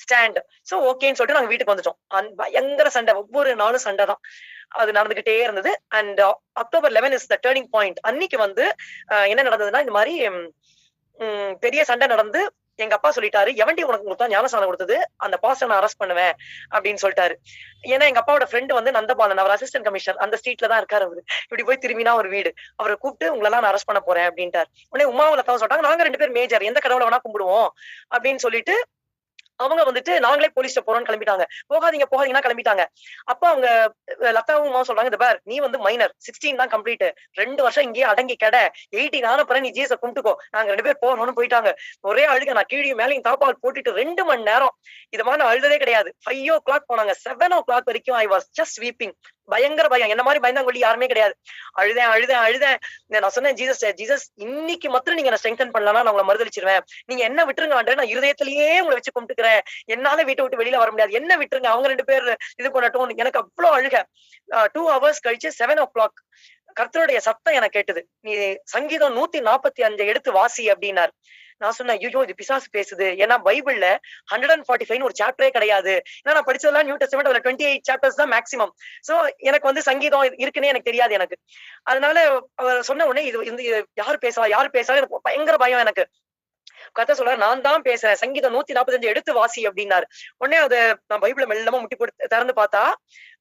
stand so ஓகேன்னு சொல்லிட்டு நாங்க வீட்டுக்கு வந்துட்டோம். பயங்கர சண்டை. ஒவ்வொரு நாளும் சண்டை தான். அது நடந்துகிட்டே இருந்தது. And October eleven is the turning point அன்னைக்கு வந்து uh, என்ன நடந்ததுன்னா இந்த மாதிரி பெரிய சண்டை நடந்து எங்க அப்பா சொல்லிட்டாரு எவன்டி உனக்கு கொடுத்தா ஞானசானம் கொடுத்தது? அந்த பாஸ்டர் நான் அரெஸ்ட் பண்ணுவேன். அப்படின்னு சொல்லிட்டாரு. ஏன்னா எங்க அப்பாவோட ஃப்ரெண்டு வந்து நந்தபாலன். அவர் அசிஸ்டன்ட் கமிஷனர் அந்த ஸ்ட்ரீட்ல தான் இருக்காரு அவரு. இப்படி போய் திரும்பினா ஒரு வீடு. அவரை கூப்பிட்டு உங்களெல்லாம் நான் அரெஸ்ட் பண்ண போறேன் அப்படின்ட்டார். உடனே உமாவும் லதாவும் சொல்றாங்க நாங்க ரெண்டு பேர் மேஜர் எந்த கடவுளை வேணா கும்பிடுவோம். அப்படின்னு சொல்லிட்டு அவங்க வந்துட்டு நாங்களே போலீஸ்ல போறோம்னு கிளம்பிட்டாங்க. போகாதீங்க போகாதீங்கன்னா கிளம்பிட்டாங்க. அப்ப அவங்க லதாவும் சொல்றாங்க இந்த பார் நீ வந்து மைனர் சிக்ஸ்டீன் தான் கம்ப்ளீட் ரெண்டு வருஷம் இங்கேயே அடங்கி கடை. எயிட்டீன் ஆன பிறகு நீ ஜிஎஸ் கும்பிட்டுக்கோ. நாங்க ரெண்டு பேர் போகணும்னு போயிட்டாங்க. ஒரே அழுக நான் கீழே மேலையும் தாப்பால் போட்டுட்டு ரெண்டு மணி நேரம். இது மாதிரி அழுததே கிடையாது. ஃபைவ் ஓ கிளாக் போனாங்க. செவன் ஓ கிளாக் வரைக்கும் ஐ வாஸ் ஜஸ்ட் ஸ்வீப்பிங் பயங்கர பயம். என்ன மாதிரி பயந்தாங்கொல்லி யாருமே கிடையாது. அழுதேன் அழுதேன் அழுதேன். நான் சொன்னேன் ஜீசஸ் ஜீசஸ் இன்னைக்கு மாத்திரம் நீங்க நான் ஸ்ட்ரெங்தன் பண்ணலாம் நான் உங்களை மறுதளிச்சிருவேன் நீங்க என்ன விட்டுருங்க ஆண்டு நான் இருதயத்திலேயே உங்களை வச்சு கும்பிட்டுக்கிறேன். என்னால வீட்டை விட்டு வெளியில வர முடியாது. என்ன விட்டுருங்க? அவங்க ரெண்டு பேர் இது பண்ணட்டும். எனக்கு அவ்வளவு அழுக. டூ ஹவர்ஸ் கழிச்சு செவன் ஓ கிளாக் கர்த்தருடைய சத்தம் எனக்கு கேட்டது. நீ சங்கீதம் நூத்தி நாற்பத்தி அஞ்சு எடுத்து வாசி அப்படின்னாரு. நான் சொன்னேன் ஐயோ இது பிசாசு பேசுது. ஏன்னா பைபிள்ல ஹண்ட்ரட் அண்ட் ஃபார்ட்டி ஃபைவ் ஒரு சாப்டரே கிடையாது. ஏன்னா நான் படிச்சதெல்லாம் நியூ டெஸ்ட்மெண்ட் அதுல டுவெண்ட்டி எயிட் சாப்டர்ஸ் தான் மேக்ஸிமம் சோ எனக்கு வந்து சங்கீதம் இருக்குன்னே எனக்கு தெரியாது எனக்கு. அதனால அவர் சொன்ன உடனே இது இந்த யார் பேசலாம் யார் பேசலாம் எனக்கு பயங்கர பயம் எனக்கு. கதை சொல்ற நான் தான் பேசுறேன். சங்கீதம் நூத்தி நாற்பத்தஞ்சு எடுத்து வாசி அப்படின்னாரு. உடனே அதை நான் பைபிள மெல்லமா முட்டி போட்டு திறந்து பார்த்தா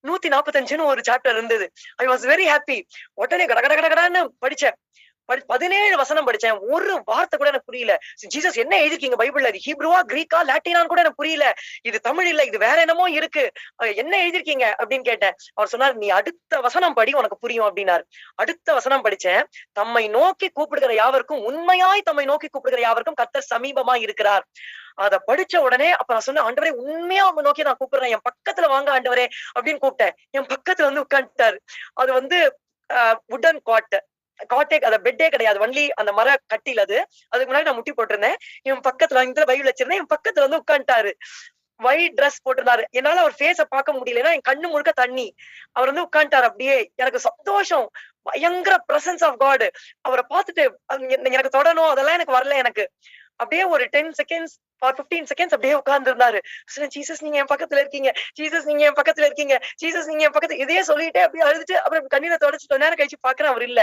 நூத்தி நாற்பத்தஞ்சுன்னு ஒரு சாப்டர் இருந்தது. ஐ வாஸ் வெரி ஹாப்பி உடனே கட கட கடன்னு படிச்சேன். பதினேழு வசனம் படிச்சேன். ஒரு வார்த்தை கூட எனக்கு புரியல. ஜீசஸ் என்ன எழுதிருக்கீங்க பைபிள்ல? அது ஹீப்ருவா கிரீக்கா லாட்டினான்னு கூட எனக்கு புரியல. இது தமிழ் இல்ல இது வேற என்னமோ இருக்கு. அஹ் என்ன எழுதிருக்கீங்க அப்படின்னு கேட்டேன். அவர் சொன்னார் நீ அடுத்த வசனம் படி உனக்கு புரியும் அப்படின்னாரு. அடுத்த வசனம் படிச்சேன். தம்மை நோக்கி கூப்பிடுகிற யாவருக்கும் உண்மையாய் தம்மை நோக்கி கூப்பிடுகிற யாவருக்கும் கத்தர் சமீபமா இருக்கிறார். அத படிச்ச உடனே அப்ப நான் சொன்னேன் ஆண்டவரே உண்மையா அவங்க நோக்கி நான் கூப்பிடுறேன். என் பக்கத்துல வாங்க ஆண்டவரே அப்படின்னு கூப்பிட்டேன். என் பக்கத்துல வந்து உட்காந்துட்டாரு அது வந்து உடன் காட்டு காட்டே அந்த பெட்டே கிடையாது. வண்டி அந்த மர கட்டில அது. அதுக்கு முன்னாடி நான் முட்டி போட்டிருந்தேன். இவன் பக்கத்துல இந்த பைபிள் வச்சிருந்தேன். இவன் பக்கத்துல வந்து உட்காந்துட்டாரு ஒயிட் ட்ரெஸ் போட்டிருந்தாரு. என்னால அவர் ஃபேஸ பார்க்க முடியலன்னா என் கண்ணு முழுக்க தண்ணி. அவர் வந்து உட்காந்துட்டாரு அப்படியே. எனக்கு சந்தோஷம். பயங்கர பிரசன்ஸ் ஆஃப் காட் அவரை பார்த்துட்டு எனக்கு தொடணும். அதெல்லாம் எனக்கு வரல எனக்கு. அப்படியே ஒரு ten seconds for fifteen seconds அப்படியே உட்கார்ந்து இருந்தாரு ஜீசஸ் நீங்க என் பக்கத்துல இருக்கீங்க. ஜீசஸ் நீங்க என் பக்கத்துல இருக்கீங்க. ஜீசஸ் நீங்க என் பக்கத்துல இதே சொல்லிட்டு அப்படியே அழுதுட்டு அப்புறம் கண்ணீரை தொடச்சு நேரம் கழிச்சு பாக்குறேன் அவர் இல்ல.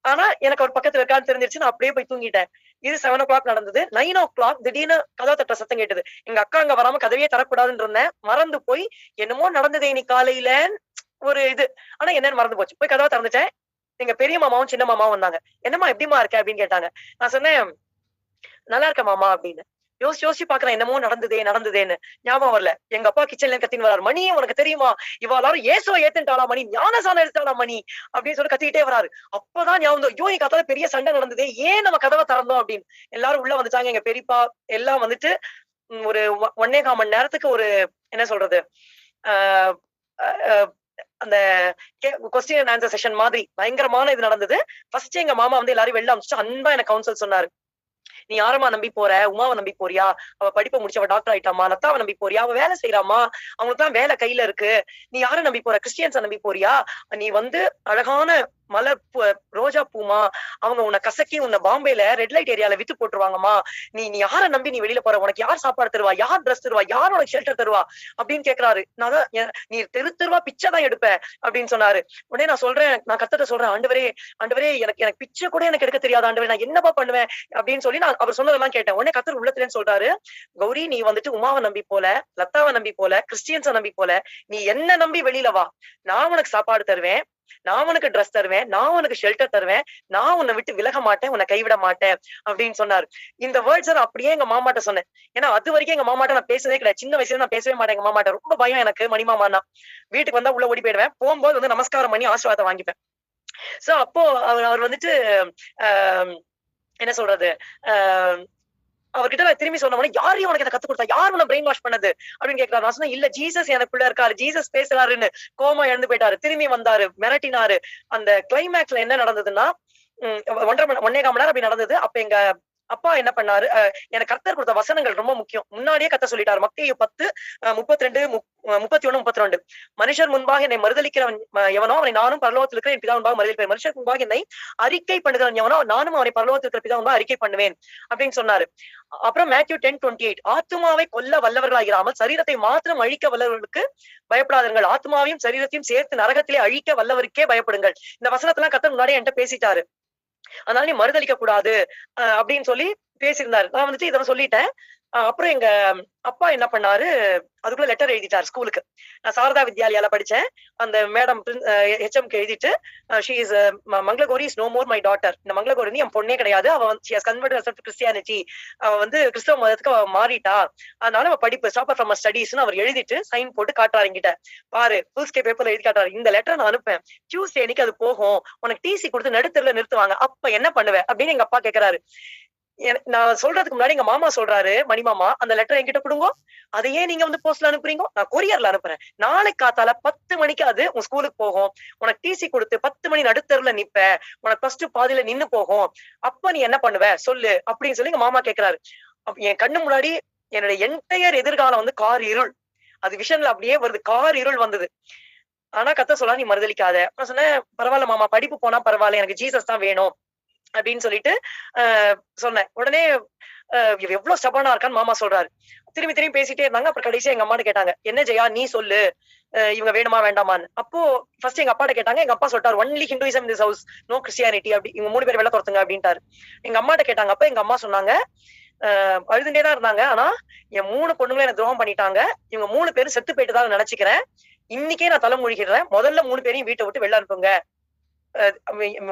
ஆனா எனக்கு அவர் பக்கத்துல இருக்கான்னு தெரிஞ்சிருச்சு. நான் அப்படியே போய் தூங்கிட்டேன். இது செவன் ஓ கிளாக் நடந்தது. நைன் ஓ கிளாக் திடீர்னு கதவை தட்ட சத்தம் கேட்டது. எங்க அக்கா அங்க வராம கதவையே தரக்கூடாதுன்னு இருந்தேன். மறந்து போய் என்னமோ நடந்தது இன்னைக்கு காலையில ஒரு இது. ஆனா என்னன்னு மறந்து போச்சு. போய் கதவை திறந்துட்டேன். எங்க பெரிய மாமாவும் சின்ன மாமாவும் வந்தாங்க. என்னம்மா எப்படிமா இருக்க? அப்படின்னு கேட்டாங்க. நான் சொன்னேன் நல்லா இருக்க மாமா அப்படின்னு. யோசிச்சு யோசிச்சு பாக்குறேன் என்னமோ நடந்ததே நடந்ததேன்னு. ஞாபகம் வரல. எங்க அப்பா கிச்சன்ல கத்தின்னு வராரு மணி உனக்கு தெரியுமா? இவ எல்லாரும் ஏசோ ஏத்துட்டாளா மணி? ஞானசானம் எடுத்தாளா மணி? அப்படின்னு சொல்லி கத்திக்கிட்டே வராரு அப்பதான் ஞாபகம் ஐயோ நீ கத்தால பெரிய சண்டை நடந்ததே ஏன் நம்ம கதவை திறந்தோம் அப்படின்னு. எல்லாரும் உள்ள வந்துட்டாங்க. எங்க பெரியப்பா எல்லாம் வந்துட்டு ஒரு ஒன்னே கால் மணி நேரத்துக்கு ஒரு என்ன சொல்றது ஆஹ் அந்த கொஸ்டின் அண்ட் ஆன்சர் செஷன் மாதிரி பயங்கரமான இது நடந்தது. ஃபர்ஸ்ட் எங்க மாமா வந்து எல்லாரும் வெளில அமிச்சு அன்பா எனக்கு கவுன்சில் சொன்னாரு. நீ யாரமா நம்பி போற? உமாவை நம்பி போறியா? அவ படிப்பை முடிச்சவ டாக்டர் ஆயிட்டாமா லத்தாவை நம்பி போறியா? அவ வேலை செய்யறாமா அவங்களுக்கு தான் வேலை கையில இருக்கு. நீ யாரை நம்பி போற? கிறிஸ்டியன்ஸை நம்பி போறியா? நீ வந்து அழகான மலர் ரோஜா பூமா அவங்க உன்னை கசக்கி உன்னை பாம்பேல ரெட் லைட் ஏரியால வித்து போட்டுருவாங்கம்மா. நீ நீ யார நம்பி நீ வெளியில போற? உனக்கு யார் சாப்பாடு தருவா? யார் ட்ரெஸ் தருவா? யார் உனக்கு ஷெல்டர் தருவா? அப்படின்னு கேக்குறாரு. நான் தான் நீ தெரு தெருவா பிச்சை தான் எடுப்ப அப்படின்னு சொன்னாரு. உடனே நான் சொல்றேன் நான் கத்தட்ட சொல்றேன் ஆண்டவரே ஆண்டவரே எனக்கு எனக்கு பிச்சை கூட எனக்கு எடுக்க தெரியாது ஆண்டவரே நான் என்னப்பா பண்ணுவேன்? அப்படின்னு சொல்லி நான் அவர் சொன்னதெல்லாம் கேட்டேன். உடனே கத்தர் உள்ளத்துலன்னு சொல்றாரு கௌரி நீ வந்துட்டு உமாவை நம்பி போல லத்தாவை நம்பி போல கிறிஸ்டியன்ஸை நம்பி போல நீ என்ன நம்பி வெளியில வா. நான் உனக்கு சாப்பாடு தருவேன். நான் உனக்கு ட்ரெஸ் தருவேன் நான் உனக்கு ஷெல்டர் தருவேன் நான் உன்னை விட்டு விலக மாட்டேன் உன்னை கைவிட மாட்டேன் அப்படின்னு சொன்னாரு. இந்த வேர்ட்ஸ் நான் அப்படியே எங்க மாமாட்ட சொன்னேன். ஏன்னா அது வரைக்கும் எங்க மாமாட்ட நான் பேசவே கிடையாது. சின்ன வயசுல நான் பேசவே மாட்டேன் எங்க மாமாட்ட. ரொம்ப பயம் எனக்கு மணிமாமானா வீட்டுக்கு வந்தா உள்ள ஓடி போயிடுவேன். போகும்போது வந்து நமஸ்காரம் பண்ணி ஆசீர்வாதம் வாங்கிப்பேன். சோ அப்போ அவர் அவர் வந்துட்டு ஆஹ் என்ன சொல்றது? ஆஹ் அவர்கிட்ட திரும்பி சொன்ன யாரையும் உனக்கு கத்து கொடுத்தா? யார் உன பிரெயின் வாஷ் பண்ணது? அப்படின்னு கேட்கிறாரு. நான் சொன்னேன் இல்ல ஜீசஸ் எனக்குள்ள இருக்காரு. ஜீசஸ் பேசுறாருன்னு கோமா இழந்து போயிட்டாரு. திரும்பி வந்தாரு மிரட்டினாரு. அந்த கிளைமேக்ஸ்ல என்ன நடந்ததுன்னா ஒன்றரை ஒன்னே காம நேரம் அப்படி நடந்தது. அப்ப எங்க அப்பா என்ன பண்ணாரு? எனக்கு கர்த்தர் கொடுத்த வசனங்கள் ரொம்ப முக்கியம். முன்னாடியே கத்த சொல்லிட்டாரு மத்திய பத்து முப்பத்தி ரெண்டு முப்பத்தி ஒண்ணு முப்பத்தி ரெண்டு மனுஷர் முன்பாக என்னை மறுதளிக்கிறவன் எவனோ அவனை நானும் பரலோகத்தில் இருக்கிற என் பிதா முன்பாக மறுதளிப்பேன் மனுஷர் முன்பாக என்னை அறிக்கை பண்ணுகிறவன் எவனோ நானும் அவனை பரலோகத்தில் இருக்கிற பிதா முன்பாக அறிக்கை பண்ணுவேன் அப்படின்னு சொன்னாரு. அப்புறம் மேத்யூ டென் டுவெண்ட்டி எயிட் ஆத்மாவை கொல்ல வல்லவர்களாகிறாமல் சரீரத்தை மாத்திரம் அழிக்க வல்லவர்களுக்கு பயப்படாதீர்கள். ஆத்மாவையும் சரீரத்தையும் சேர்த்து நரகத்திலே அழிக்க வல்லவருக்கே பயப்படுங்கள். இந்த வசனத்தெல்லாம் கத்த முன்னாடியே என்கிட்ட பேசிட்டாரு. அதனால நீ மறுதளிக்க கூடாது அப்படின்னு சொல்லி பேசியிருந்தாரு. நான் வந்துட்டு இதை சொல்லிட்டேன். அப்புறம் எங்க அப்பா என்ன பண்ணாரு? அதுக்குள்ள லெட்டர் எழுதிட்டார் ஸ்கூலுக்கு நான் சாரதா வித்யாலயால படிச்சேன். அந்த மேடம் ஹெச்எம்க்கு எழுதிட்டு she is Mangalagori is no more my daughter இந்த மங்களகோரி என் பொண்ணே கிடையாது. அவ வந்து கிறிஸ்டியானிட்டி அவ வந்து கிறிஸ்தவ மதத்துக்கு அவ மாறிட்டா. அதனால அவ படிப்பு ஸ்டாப் ஃப்ரம் ஸ்டடீஸ்னு அவர் எழுதிட்டு சைன் போட்டு காட்டுறாரு என்கிட்ட. பாரு ஃபுல்ஸ்கே பேப்பர்ல எழுதி காட்டுறாரு. இந்த லெட்டர் நான் அனுப்பேன் டியூஸ்டே அன்னைக்கு அது போகும். உனக்கு டிசி கொடுத்து நடுத்தர்ல நிறுத்துவாங்க. அப்ப என்ன பண்ணுவேன் அப்படின்னு எங்க அப்பா கேக்குறாரு. நான் சொல்றதுக்கு முன்னாடி எங்க மாமா சொல்றாரு மணி மாமா அந்த லெட்டர் என்கிட்ட கொடுங்க. அதையே நீங்க வந்து போஸ்ட்ல அனுப்புறீங்க. நான் கொரியர்ல அனுப்புறேன். நாளைக்கு காத்தால பத்து மணிக்கு அது உன் ஸ்கூலுக்கு போகும். உனக்கு டிசி கொடுத்து பத்து மணி நடுத்தருல நிப்ப. உனக்கு ஃபர்ஸ்ட் பாதியில நின்னு போகும். அப்ப நீ என்ன பண்ணுவ? சொல்லு. அப்படின்னு சொல்லி எங்க மாமா கேக்குறாரு. என் கண்ணு முன்னாடி என்னுடைய என்டையர் எதிர்காலம் வந்து கார் இருள். அது விஷன்ல அப்படியே வருது. கார் இருள் வந்தது. ஆனா கத்த சொல்லா நீ மறுதளிக்காத. நான் சொன்னேன் பரவாயில்ல மாமா படிப்பு போனா பரவாயில்ல. எனக்கு ஜீசஸ் தான் வேணும். அப்படின்னு சொல்லிட்டு ஆஹ் சொன்னேன். உடனே எவ்வளவு ஸ்டபானா இருக்கான்னு மாமா சொல்றாரு. திரும்பி திரும்பி பேசிட்டே இருந்தாங்க. அப்புறம் கடைசியா எங்க அம்மாட்ட கேட்டாங்க என்ன ஜெயா நீ சொல்லு. ஆஹ் இவங்க வேணுமா வேண்டாமான்னு. அப்போ ஃபர்ஸ்ட் எங்க அப்பாட்ட கேட்டாங்க. எங்க அப்பா சொல்லிட்டாரு only Hinduism in this house no Christianity அப்படி இவங்க மூணு பேர் வெளில துரத்துங்க அப்படின்ட்டாரு. எங்க அம்மாட்ட கேட்டாங்க. அப்ப எங்க அம்மா சொன்னாங்க ஆஹ் அழுதுண்டே தான் இருந்தாங்க. ஆனா என் மூணு பொண்ணுங்களும் எனக்கு துரோகம் பண்ணிட்டாங்க. இவங்க மூணு பேரும் செத்து போயிட்டு தான் நினைச்சுக்கிறேன். இன்னைக்கே நான் தலை முழிக்கிறேன் முதல்ல மூணு பேரையும் வீட்டை விட்டு வெளில அனுப்புங்க.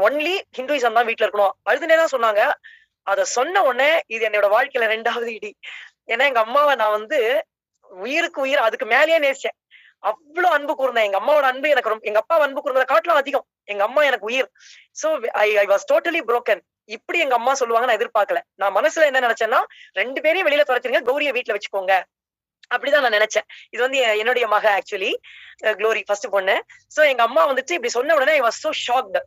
ஒன்லி ஹிந்துயிசம் தான் வீட்டுல இருக்கணும். அழுதுனே தான் சொன்னாங்க. அத சொன்ன உடனே இது என்னோட வாழ்க்கையில ரெண்டாவது இடி. ஏன்னா எங்க அம்மாவை நான் வந்து உயிருக்கு உயிர் அதுக்கு மேலேயே நேசிச்சேன். அவ்வளவு அன்பு கூர்ந்தேன் எங்க அம்மாவோட அன்பு எனக்கு ரொம்ப எங்க அப்பா அன்பு கூர்ந்ததை காட்டிலும் அதிகம். எங்க அம்மா எனக்கு உயிர். So I I was totally broken இப்படி எங்க அம்மா சொல்லுவாங்க நான் எதிர்பார்க்கல. நான் மனசுல என்ன நினைச்சேன்னா ரெண்டு பேரையும் வெளியில துறைச்சிருங்க கௌரிய வீட்டுல வச்சுக்கோங்க. அப்படிதான் நான் நினைச்சேன். இது வந்து என்னுடைய மக ஆக்சுவலி க்ளோரி ஃபர்ஸ்ட் பொண்ணு. சோ எங்க அம்மா வந்துட்டு இப்படி சொன்ன உடனே வாஸ் சோ ஷாக்டு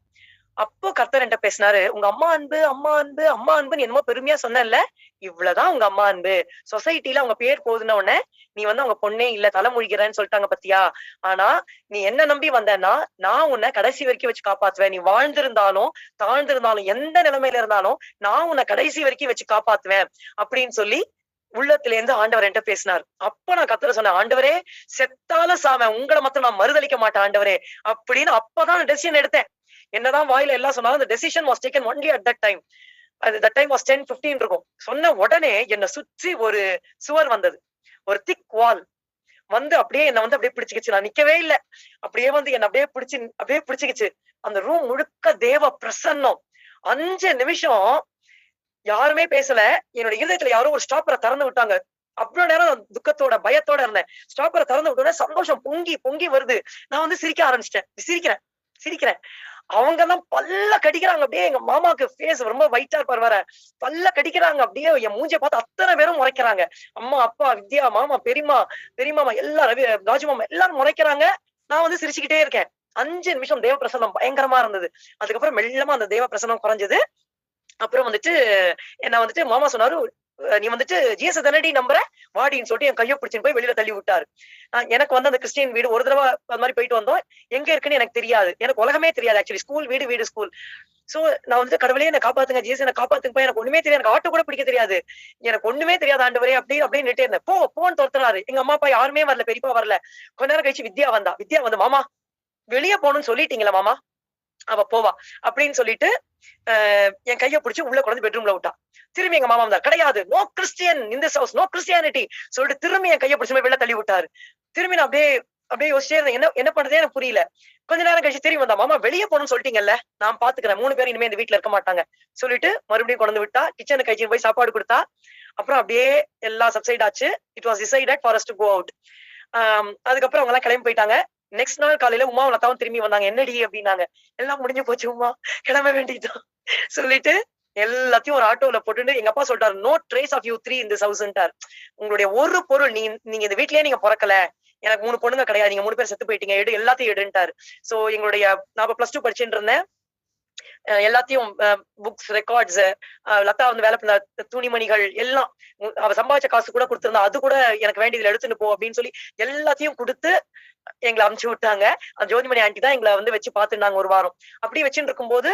அப்போ கர்த்தர் என்கிட்ட பேசினாரு உங்க அம்மா அன்பு அம்மா அன்பு அம்மா அன்புன்னு என்னமோ பெருமையா சொன்னேன்ல இவ்வளவுதான் உங்க அம்மா அன்பு. சொசைட்டில அவங்க பேர் போதுன உடனே நீ வந்து அவங்க பொண்ணே இல்ல தலைமொழிகிறன்னு சொல்லிட்டாங்க பத்தியா? ஆனா நீ என்ன நம்பி வந்தேன்னா நான் உன்னை கடைசி வரைக்கும் வச்சு காப்பாத்துவேன். நீ வாழ்ந்திருந்தாலும் தாழ்ந்திருந்தாலும் எந்த நிலைமையில இருந்தாலும் நான் உன்னை கடைசி வரைக்கும் வச்சு காப்பாத்துவேன். அப்படின்னு சொல்லி உள்ளத்துல இருந்து ஆண்டவர் என்கிட்ட பேசினார். அப்ப நான் கத்துல சொன்னேன் ஆண்டவரே செத்தால சாம உங்களை மட்டும் நான் மறுதளிக்க மாட்டேன் ஆண்டவரே. அப்படின்னு அப்பதான் டெசிஷன் எடுத்தேன். என்னதான் வாயில எல்லாம் சொன்னாலும் அந்த decision was taken only at that time அது that time was ten fifteen இருக்கும். சொன்ன உடனே என்னை சுற்றி ஒரு சுவர் வந்தது. ஒரு திக் வால் வந்து அப்படியே என்ன வந்து அப்படியே பிடிச்சிக்கிச்சு. நான் நிக்கவே இல்லை. அப்படியே வந்து என்ன அப்படியே பிடிச்சி அப்படியே பிடிச்சிக்கிச்சு. அந்த ரூம் முழுக்க தேவ பிரசன்னம். அஞ்சு நிமிஷம் யாருமே பேசல. என்னோட இருதயத்துல யாரோ ஒரு ஸ்டாப்பரை திறந்து விட்டாங்க. அவ்வளவு நேரம் துக்கத்தோட பயத்தோட இருந்தேன். ஸ்டாப்பரை திறந்து விட்ட உடனே சந்தோஷம் பொங்கி பொங்கி வருது. நான் வந்து சிரிக்க ஆரம்பிச்சிட்டேன். சிரிக்கிறேன் சிரிக்கிறேன். அவங்க எல்லாம் பல்ல கடிக்கிறாங்க. அப்படியே எங்க மாமாக்கு ஃபேஸ் ரொம்ப ஒயிட்டா இருப்பார் வேற. பல்ல கடிக்கிறாங்க. அப்படியே என் மூஞ்சிய பார்த்து அத்தனை பேரும் முறைக்கிறாங்க. அம்மா அப்பா வித்யா மாமா பெரியம்மா பெரியமாமா எல்லாரும் ரவி ராஜு மாமா எல்லாரும் முறைக்கிறாங்க. நான் வந்து சிரிச்சுக்கிட்டே இருக்கேன். அஞ்சு நிமிஷம் தேவ பிரசன்னம் பயங்கரமா இருந்தது. அதுக்கப்புறம் மெல்லமா அந்த தேவ பிரசன்னம் குறைஞ்சது. அப்புறம் வந்துட்டு என்ன வந்துட்டு மாமா சொன்னாரு நீ வந்துட்டு ஜிஎஸ் தன்னடி நம்புற? வாடின்னு சொல்லிட்டு என் கையை பிடிச்சின்னு போய் வெளியில தள்ளி விட்டாரு. எனக்கு வந்து அந்த கிறிஸ்டியன் வீடு ஒரு தடவை அது மாதிரி போயிட்டு வந்தோம். எங்க இருக்குன்னு எனக்கு தெரியாது. எனக்கு உலகமே தெரியாது ஆக்சுவலி ஸ்கூல் வீடு வீடு ஸ்கூல் சோ நான் வந்து கடவுளே என்ன காப்பாத்துங்க ஜிஎஸ் என்ன காப்பாத்துங்க எனக்கு ஒண்ணுமே தெரியாது. எனக்கு ஆட்டோ கூட பிடிக்க தெரியாது. எனக்கு ஒண்ணுமே தெரியாது ஆண்டவரே அப்படி அப்படியே நிட்டே இருந்தேன். போ போன்னு துரத்துறாரு எங்க அம்மா அப்பா யாருமே வரல பெரியப்பா வரல. கொஞ்ச நேரம் கழிச்சு வித்யா வந்தா. வித்யா வந்து மாமா வெளியே போகணும்னு சொல்லிட்டீங்களா மாமா. அவ போவா. அப்படின்னு சொல்லிட்டு அஹ் என் கையை பிடிச்சி உள்ள குழந்தை பெட்ரூம்ல விட்டா. திரும்பி எங்க மாமா வந்தார். கிடையாது. நோ கிறிஸ்டியன் இந்த ஹவுஸ் நோ கிறிஸ்டியானிட்டி சொல்லிட்டு திரும்பி என் கையை பிடிச்சி போய் வெளில தள்ளி விட்டாரு. திரும்பி நான் அப்படியே அப்படியே யோசிச்சே இருந்தேன். என்ன என்ன பண்றதே எனக்கு புரியல. கொஞ்ச நேரம் கழிச்சு திரும்பி வந்தா மாமா வெளியே போகணும்னு சொல்லிட்டீங்கல்ல? நான் பாத்துக்கிறேன். மூணு பேரும் இனிமே இந்த வீட்டுல இருக்க மாட்டாங்க. சொல்லிட்டு மறுபடியும் கொண்டு விட்டா. கிச்சனை கழிச்சு போய் சாப்பாடு கொடுத்தா. அப்புறம் அப்படியே எல்லாம் சப்சைட் ஆச்சு. It was decided for us to go out அதுக்கப்புறம் அவங்க எல்லாம் கிளம்பி போயிட்டாங்க. நெக்ஸ்ட் நாள் காலையில உமா லதாவும் திரும்பி வந்தாங்க. என்னடி அப்படின்னாங்க. எல்லாம் முடிஞ்சு போச்சு உமா. கிளம்ப வேண்டியதுதான். சொல்லிட்டு எல்லாத்தையும் ஒரு ஆட்டோல போட்டுட்டு எங்க அப்பா சொல்லிட்டாரு no trace of you three இந்த ஹவுஸ்ன்ட்டார் உங்களுடைய ஒரு பொருள் நீங்க நீங்க இந்த வீட்லயே நீங்க பிறக்கல. எனக்கு மூணு பொண்ணுங்க கிடையாது. நீங்க மூணு பேர் செத்து போயிட்டீங்க. எடு எல்லாத்தையும் எடுன்ட்டாரு சோ எங்களுடைய நான் பிளஸ் டூ படிச்சுட்டு இருந்தேன். எல்லாத்தையும் புக்ஸ் ரெக்கார்ட்ஸ் லதா வந்து வேலை பண்ண துணிமணிகள் எல்லாம் அவ சம்பாதிச்ச காசு கூட கொடுத்துருந்தா அது கூட எனக்கு வேண்டியதுல எடுத்துட்டு போ அப்படின்னு சொல்லி எல்லாத்தையும் கொடுத்து எங்களை அமுச்சு விட்டாங்க. அந்த ஜோதிமணி ஆண்டி தான் எங்களை வந்து வச்சு பார்த்துருந்தாங்க ஒரு வாரம். அப்படி வச்சுட்டு இருக்கும்போது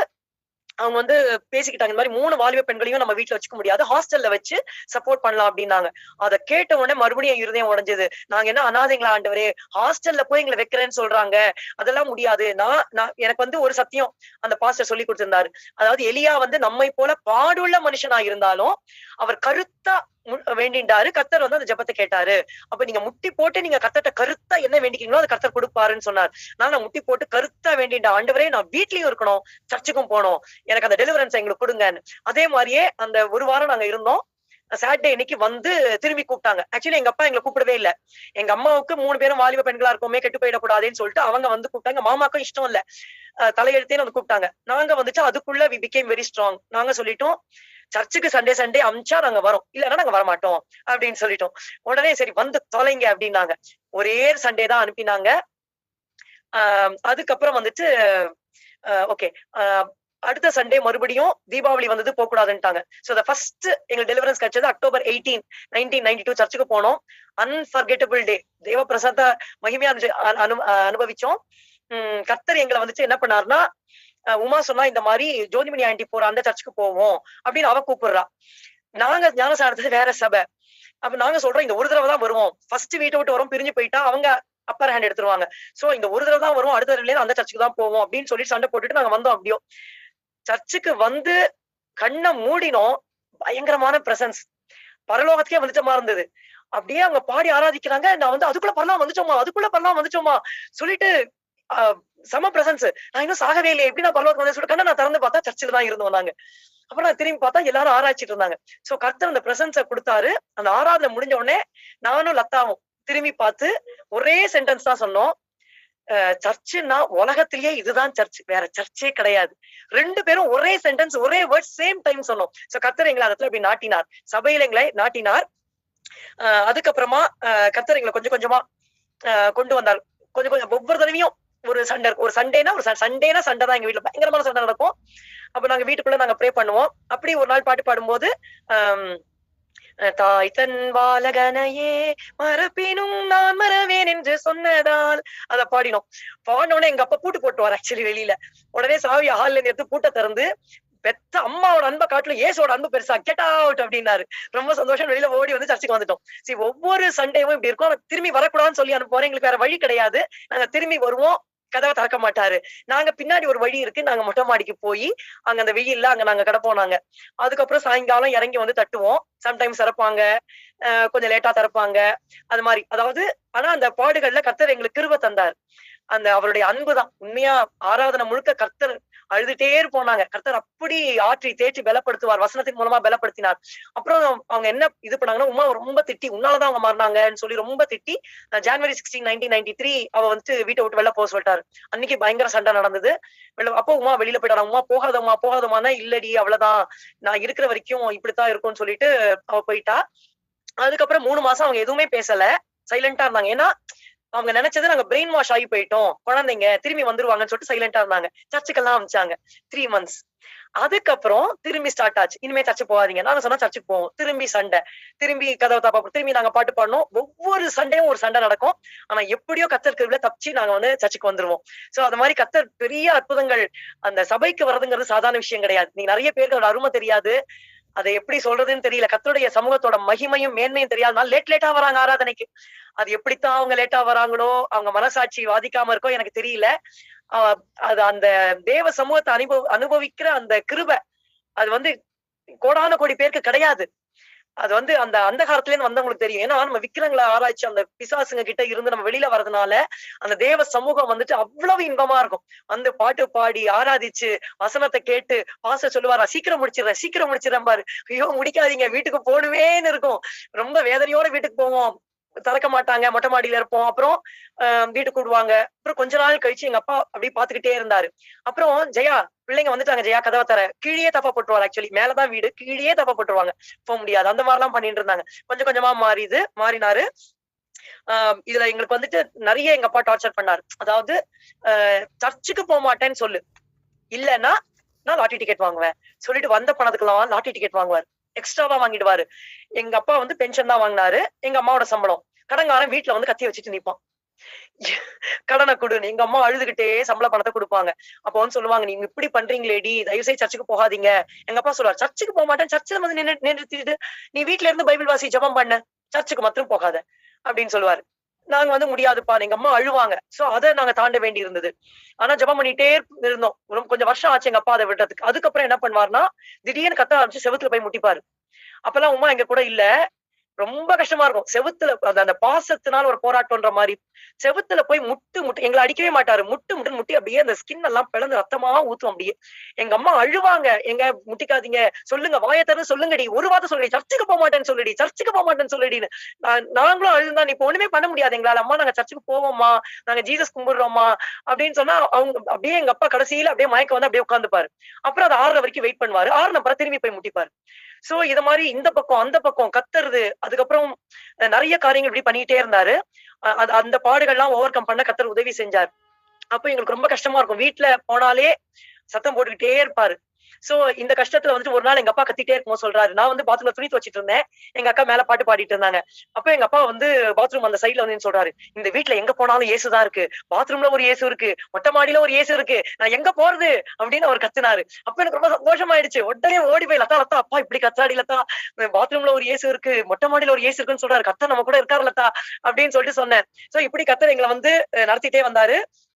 அவங்க வந்து பேசிக்கிட்டாங்க. இந்த மாதிரி மூணு வாலிப பெண்களையும் நம்ம வீட்டுல வச்சுக்க முடியாது. ஹாஸ்டல்ல வச்சு சப்போர்ட் பண்ணலாம் அப்படின்னாங்க. அதை கேட்ட உடனே மறுபடியும் இருதயம் உடைஞ்சது. நாங்க என்ன அனாதைங்களா ஆண்டவரே ஹாஸ்டல்ல போய் எங்களை வைக்கிறேன்னு சொல்றாங்க. அதெல்லாம் முடியாது. நான் நான் எனக்கு வந்து ஒரு சத்தியம். அந்த பாஸ்டர் சொல்லி கொடுத்திருந்தாரு. அதாவது எலியா வந்து நம்மை போல பாடுள்ள மனுஷனா இருந்தாலும் அவர் கருத்தா வேண்டின்றாரு கத்தர் வந்து அந்த ஜெபத்தை கேட்டாரு. அப்ப நீங்க முட்டி போட்டு நீங்க கத்தட்ட கருத்தா என்ன வேண்டிக்கிறீங்களோ அதை கத்தர் கொடுப்பாருன்னு சொன்னார். நான் முட்டி போட்டு கருத்தா வேண்டிட்ட ஆண்டவரே நான் வீட்லயும் இருக்கணும் சர்ச்சுக்கும் போனோம் எனக்கு அந்த டெலிவரன்ஸ் எங்களுக்கு கொடுங்க அதே மாதிரியே அந்த ஒரு வாரம் நாங்க இருந்தோம். சாட்டர்டே இன்னைக்கு வந்து திரும்பி கூப்பிட்டாங்க. ஆக்சுவலி எங்க அப்பா எங்களை கூப்பிடவே இல்ல. எங்க அம்மாவுக்கு மூணு பேரும் வாலிப பெண்களா இருக்கோமே கெட்டு போயிடக்கூடாதுன்னு சொல்லிட்டு அவங்க வந்து கூப்பிட்டாங்க. மாமாக்கும் இஷ்டம் இல்ல. தலையெழுத்தே வந்து கூப்பிட்டாங்க. நாங்க வந்துட்டு அதுக்குள்ள வி பிகேம் வெரி ஸ்ட்ராங் நாங்க சொல்லிட்டோம் சர்ச்சுக்கு சண்டே சண்டே அமிச்சா நாங்க வரோம். இல்லைன்னா நாங்க வரமாட்டோம் அப்படின்னு சொல்லிட்டோம். உடனே சரி வந்து தொலைங்க அப்படின்னாங்க. ஒரே சண்டே தான் அனுப்பினாங்க. ஆஹ் அதுக்கப்புறம் வந்துட்டு ஓகே அடுத்த சண்டே மறுபடியும் தீபாவளி வந்தது போக கூடாதுன்ட்டாங்க சோ த ஃபர்ஸ்ட் எங்களுக்கு டெலிவரன்ஸ் கிடைச்சது October eighteen nineteen ninety two சர்ச்சுக்கு போனோம். அன்பர்கெட்டபிள் டே தேவ பிரசாத மகிமையா அனு அஹ் அனுபவிச்சோம். உம் கர்த்தர் எங்களை வந்துட்டு என்ன பண்ணாருன்னா உமா சொன்னா இந்த மாதிரி ஜோதிமணி ஆண்டி போற அந்த சர்ச்சுக்கு போவோம் அப்படின்னு அவ கூப்பிடுறா. நாங்க ஞானசாரத்துக்கு வேற சபை. அப்ப நாங்க சொல்றோம் இந்த ஒரு தடவை தான் வருவோம். ஃபர்ஸ்ட் வீட்டை விட்டு வரோம் பிரிஞ்சு போயிட்டா அவங்க அப்பர் ஹேண்ட் எடுத்துருவாங்க. சோ இந்த ஒரு தடவை தான் வரும் அடுத்த தடவை அந்த சர்ச்சுக்கு தான் போவோம் அப்படின்னு சொல்லி சண்டை போட்டுட்டு நாங்க வந்தோம் அப்படியோ. சர்ச்சுக்கு வந்து கண்ணை மூடினோம். பயங்கரமான பிரசன்ஸ் பரலோகத்துக்கே வந்துட்ட மாதிரி இருந்தது. அப்படியே அவங்க பாடி ஆராதிக்கிறாங்க. நான் வந்து அதுக்குள்ள பரலாம் வந்துச்சோமா அதுக்குள்ள பரலாம் வந்துச்சோமா சொல்லிட்டு சம பிரசன்ஸ் நான் இன்னும் சாகவே இல்லை எப்படி நான் பரலோகம் வந்து சொல்லிட்டு கண்ணை நான் திறந்து பார்த்தா சர்ச்சில் தான் இருந்தோம் நாங்க அப்புறம் நான் திரும்பி பார்த்தா எல்லாரும் ஆராய்ச்சிட்டு இருந்தாங்க. சோ கர்த்தர் அந்த பிரசன்ஸை கொடுத்தாரு. அந்த ஆராதனை முடிஞ்ச உடனே நானும் லத்தாவும் திரும்பி பார்த்து ஒரே சென்டென்ஸ் தான் சொன்னோம். சர்ச்சுன்னா உலகத்திலேயே இதுதான் சர்ச். வேற சர்ச்சே கிடையாது. ரெண்டு பேரும் ஒரே சென்டென்ஸ் ஒரே வேர்ட் சேம் டைம் சொன்னோம். சோ கர்த்தர் எங்களை இடத்துல அப்படி நாட்டினார். சபையில எங்களை நாட்டினார். ஆஹ் அதுக்கப்புறமா கத்தர் எங்களை கொஞ்சம் கொஞ்சமா ஆஹ் கொண்டு வந்தார். கொஞ்சம் கொஞ்சம் ஒவ்வொரு தடவையும் ஒரு சண்டை ஒரு சண்டேனா ஒரு சண்டேனா சண்டை தான் எங்க வீட்டுல பயங்கரமான சண்டை நடக்கும். அப்ப நாங்க வீட்டுக்குள்ள நாங்க ப்ரே பண்ணுவோம். அப்படி ஒரு நாள் பாட்டு பாடும்போது ஆஹ் தாய் தன் பாலகனையே மறப்பினும் நான் மறவேன் என்று சொன்னதால் அத பாடினோம். பாடினோடனே எங்க அப்பா பூட்டு போட்டுவார் ஆக்சுவலி வெளியில. உடனே சாவி ஹால்ல இருந்து எடுத்து பூட்டை திறந்து பெத்த அம்மாவோட அன்பை காட்டுல ஏசோட அன்பு பெருசா கெட் அவுட் அப்படின்னாரு. ரொம்ப சந்தோஷம் வெளியில ஓடி வந்து சர்ச்சுக்கு வந்துட்டோம். சரி ஒவ்வொரு சண்டேவும் இப்படி இருக்கும். திரும்பி வரக்கூடாதுன்னு சொல்லி அனுப்புவோம் எங்களுக்கு வேற வழி கிடையாது. நாங்க திரும்பி வருவோம். கதவை திறக்க மாட்டாரு. நாங்க பின்னாடி ஒரு வழி இருக்கு. நாங்க மொட்டை மாடிக்கு போய் அங்க அந்த வெயில்ல அங்க நாங்க கிடப்போம் நாங்க அதுக்கப்புறம் சாயங்காலம் இறங்கி வந்து தட்டுவோம். சம்டைம்ஸ் திறப்பாங்க. கொஞ்சம் லேட்டா திறப்பாங்க. அது மாதிரி. அதாவது ஆனா அந்த பாடுகள்ல கர்த்தர் எங்களுக்கு கிருவ தந்தார். அந்த அவருடைய அன்புதான். உண்மையா ஆராதனை முழுக்க கர்த்தர் அழுதுட்டே இருப்போம் கர்த்தர் அப்படி ஆற்றி தேற்றி பலப்படுத்துவார். வசனத்தின் மூலமா பலப்படுத்தினார். அப்புறம் அவங்க என்ன இது பண்ணாங்கன்னா உமா ரொம்ப திட்டி உன்னாலதான் அவங்க மாறினாங்கன்னு சொல்லி ரொம்ப திட்டி January sixteen nineteen ninety three அவ வந்துட்டு வீட்டை விட்டு வெளில போக சொல்லிட்டாரு. அன்னைக்கு பயங்கர சண்டை நடந்தது. அப்போ உமா வெளியில போயிட்டாரா? உமா போகாதம்மா போகாதமானா இல்லடி அவ்வளவுதான். நான் இருக்கிற வரைக்கும் இப்படித்தான் இருக்கும்னு சொல்லிட்டு அவ போயிட்டா. அதுக்கப்புறம் மூணு மாசம் அவங்க எதுவுமே பேசல. சைலண்டா இருந்தாங்க. ஏன்னா அவங்க நினைச்சது நாங்க பிரெயின் வாஷ் ஆகி போயிட்டோம். குழந்தைங்க திரும்பி வந்துருவாங்கன்னு சொல்லிட்டு சைலண்டா இருந்தாங்க. சர்ச்சுக்கெல்லாம் அமிச்சாங்க த்ரீ மந்த்ஸ் அதுக்கப்புறம் திரும்பி ஸ்டார்ட் ஆச்சு. இனிமே சர்ச்சு போகாதீங்க. நாங்க சொன்னா சர்ச்சுக்கு போவோம். திரும்பி சண்டை. திரும்பி கதவை தாப்பா திரும்பி நாங்க பாட்டு பாடணும். ஒவ்வொரு சண்டையும் ஒரு சண்டை நடக்கும். ஆனா எப்படியோ கத்தர் கிருவில தப்பிச்சு நாங்க வந்து சர்ச்சுக்கு வந்துருவோம். சோ அது மாதிரி கத்தர் பெரிய அற்புதங்கள் அந்த சபைக்கு வர்றதுங்கிறது சாதாரண விஷயம் கிடையாது. நீங்க நிறைய பேருக்கு அதோட அருமை தெரியாது. அதை எப்படி சொல்றதுன்னு தெரியல. கத்தருடைய சமூகத்தோட மகிமையும் மேன்மையும் தெரியாதனால லேட் லேட்டா வராங்க ஆராதனைக்கு. அது எப்படித்தான் அவங்க லேட்டா வராங்களோ அவங்க மனசாட்சி வாதிக்காம இருக்கோ எனக்கு தெரியல. ஆஹ் அது அந்த தேவ சமூகத்தை அனுபவ அனுபவிக்கிற அந்த கிருப அது வந்து கோடான கோடி பேருக்கு கிடையாது. அது வந்து அந்த அந்த காலத்துல இருந்து வந்தவங்களுக்கு தெரியும். ஏன்னா நம்ம விக்கிரங்களை ஆராய்ச்சி அந்த பிசாசுங்க கிட்ட இருந்து நம்ம வெளியில வர்றதுனால அந்த தேவ சமூகம் வந்துட்டு அவ்வளவு இன்பமா இருக்கும். வந்து பாட்டு பாடி ஆராதிச்சு வசனத்தை கேட்டு பாச சொல்லுவாரா? சீக்கிரம் முடிச்சிடுறேன் சீக்கிரம் முடிச்சிடறேன் பாரு. ஐயோ முடிக்காதீங்க வீட்டுக்கு போகணுமேன்னு இருக்கும். ரொம்ப வேதனையோட வீட்டுக்கு போவோம். திறக்க மாட்டாங்க மொட்டை மாடியில இருப்போம். அப்புறம் ஆஹ் வீட்டுக்கு விடுவாங்க அப்புறம் கொஞ்ச நாள் கழிச்சு எங்க அப்பா அப்படி பாத்துக்கிட்டே இருந்தாரு. அப்புறம் ஜெயா பிள்ளைங்க வந்துட்டாங்க ஜெயா கதவை தர. கீழே தப்பா போட்டுருவாங்க ஆக்சுவலி மேலதான் வீடு கீழே தப்பா போட்டுருவாங்க. போக முடியாது. அந்த மாதிரி எல்லாம் பண்ணிட்டு இருந்தாங்க. கொஞ்சம் கொஞ்சமா மாறிது மாறினாரு. ஆஹ் இதுல எங்களுக்கு வந்துட்டு நிறைய எங்க அப்பா டார்ச்சர் பண்ணாரு. அதாவது சர்ச்சுக்கு போக மாட்டேன்னு சொல்லு. இல்லைன்னா நான் லாட்டரி டிக்கெட் வாங்குவேன். சொல்லிட்டு வந்த பணத்துக்கெல்லாம் லாட்டரி டிக்கெட் வாங்குவார். எக்ஸ்ட்ராவா வாங்கிடுவாரு. எங்க அப்பா வந்து பென்ஷன் தான் வாங்கினாரு. எங்க அம்மாவோட சம்பளம். கடங்காரன் வீட்டுல வந்து கத்தி வச்சுட்டு நிப்பான். கடனை கொடுன்னு எங்க அம்மா அழுதுகிட்டே சம்பள பணத்தை கொடுப்பாங்க. அப்போ வந்து சொல்லுவாங்க நீங்க இப்படி பண்றீங்களேடி. தயவு செய்து சர்ச்சுக்கு போகாதீங்க. எங்க அப்பா சொல்லுவார் சர்ச்சுக்கு போக மாட்டேன். சர்ச்சில் வந்து நின்று நிறுத்திட்டு நீ வீட்டுல இருந்து பைபிள் வாசி ஜெபம் பண்ண. சர்ச்சுக்கு மாத்திரம் போகாத. அப்படின்னு சொல்லுவாரு. நாங்க வந்து முடியாதுப்பா எங்க அம்மா அழுவாங்க. சோ அதை நாங்க தாண்ட வேண்டி இருந்தது ஆனா ஜெபம் பண்ணிட்டே இருந்தோம். கொஞ்சம் வருஷம் ஆச்சு எங்க அப்பா அதை விடுறதுக்கு. அதுக்கப்புறம் என்ன பண்ணுவாருன்னா திடீர்னு கத்த ஆரம்பிச்சு செவுத்துல போய் முட்டிப்பாரு. அப்பெல்லாம் உமா எங்க கூட இல்ல. ரொம்ப கஷ்டமா இருக்கும். செவுத்துல அந்த அந்த பாசத்தினால ஒரு போராட்டம்ன்ற மாதிரி. செவுத்துல போய் முட்டு முட்டு எங்களை அடிக்கவே மாட்டாரு. முட்டு முட்டு முட்டி அப்படியே அந்த ஸ்கின் எல்லாம் பிளந்து ரத்தமா ஊத்தும் அப்படியே. எங்க அம்மா அழுவாங்க. எங்க முட்டிக்காதீங்க. சொல்லுங்க வாயை சொல்லுங்கடி. ஒரு வார்த்தை சொல்லடி சர்ச்சுக்கு போக மாட்டேன்னு சொல்லடி. சர்ச்சுக்கு போக மாட்டேன்னு சொல்லடின்னு. நான் நாங்களும் அழுந்தான் இப்ப ஒண்ணுமே பண்ண முடியாது. எங்களால. அம்மா நாங்க சர்ச்சுக்கு போவோமா நாங்க ஜீசஸ் கும்பிடுறோமா அப்படின்னு சொன்னா அவங்க அப்படியே எங்க அப்பா கடைசியில அப்படியே மயக்க வந்து அப்படியே உட்காந்துப்பாரு அப்புறம் அது ஆறுற வரைக்கும் வெயிட் பண்ணுவாரு. ஆறுன அப்புறம் திரும்பி போய் முட்டிப்பாரு. சோ இது மாதிரி இந்த பக்கம் அந்த பக்கம் கத்துறது அதுக்கப்புறம் நிறைய காரியங்கள் இப்படி பண்ணிட்டே இருந்தாரு. அஹ் அந்த பாடுகள்லாம் ஓவர் கம் பண்ண கத்தர் உதவி செஞ்சார். அப்ப எங்களுக்கு ரொம்ப கஷ்டமா இருக்கும். வீட்டுல போனாலே சத்தம் போட்டுக்கிட்டே இருப்பாரு. சோ இந்த கஷ்டத்துல வந்துட்டு ஒரு நாள் எங்க அப்பா கத்திட்டே இருக்கும் சொல்றாரு நான் வந்து பாத்ரூம்ல துணி துவச்சிட்டு இருந்தேன் எங்க அக்கா மேல பாட்டு பாடிட்டு இருந்தாங்க. அப்ப எங்க அப்பா வந்து பாத்ரூம் அந்த சைடுல வந்து சொல்றாரு இந்த வீட்டுல எங்க போனாலும் ஏசுதான் இருக்கு. பாத்ரூம்ல ஒரு ஏசு இருக்கு. மொட்டை மாடியில ஒரு ஏசு இருக்கு. நான் எங்க போறது? அப்படின்னு அவர் கத்துனாரு. அப்ப எனக்கு ரொம்ப சந்தோஷமாயிடுச்சு. உடனே ஓடி போய் லத்தா லத்தா அப்பா இப்படி கத்தாடி லத்தா பாத்ரூம்ல ஒரு ஏசு இருக்கு. மொட்டை மாடியில ஒரு ஏசு இருக்குன்னு சொல்றாரு. கத்த நம்ம கூட இருக்காரு லத்தா அப்படின்னு சொல்லிட்டு சொன்னேன். சோ இப்படி கத்தர் எங்களை வந்து நடத்திட்டே வந்தாரு.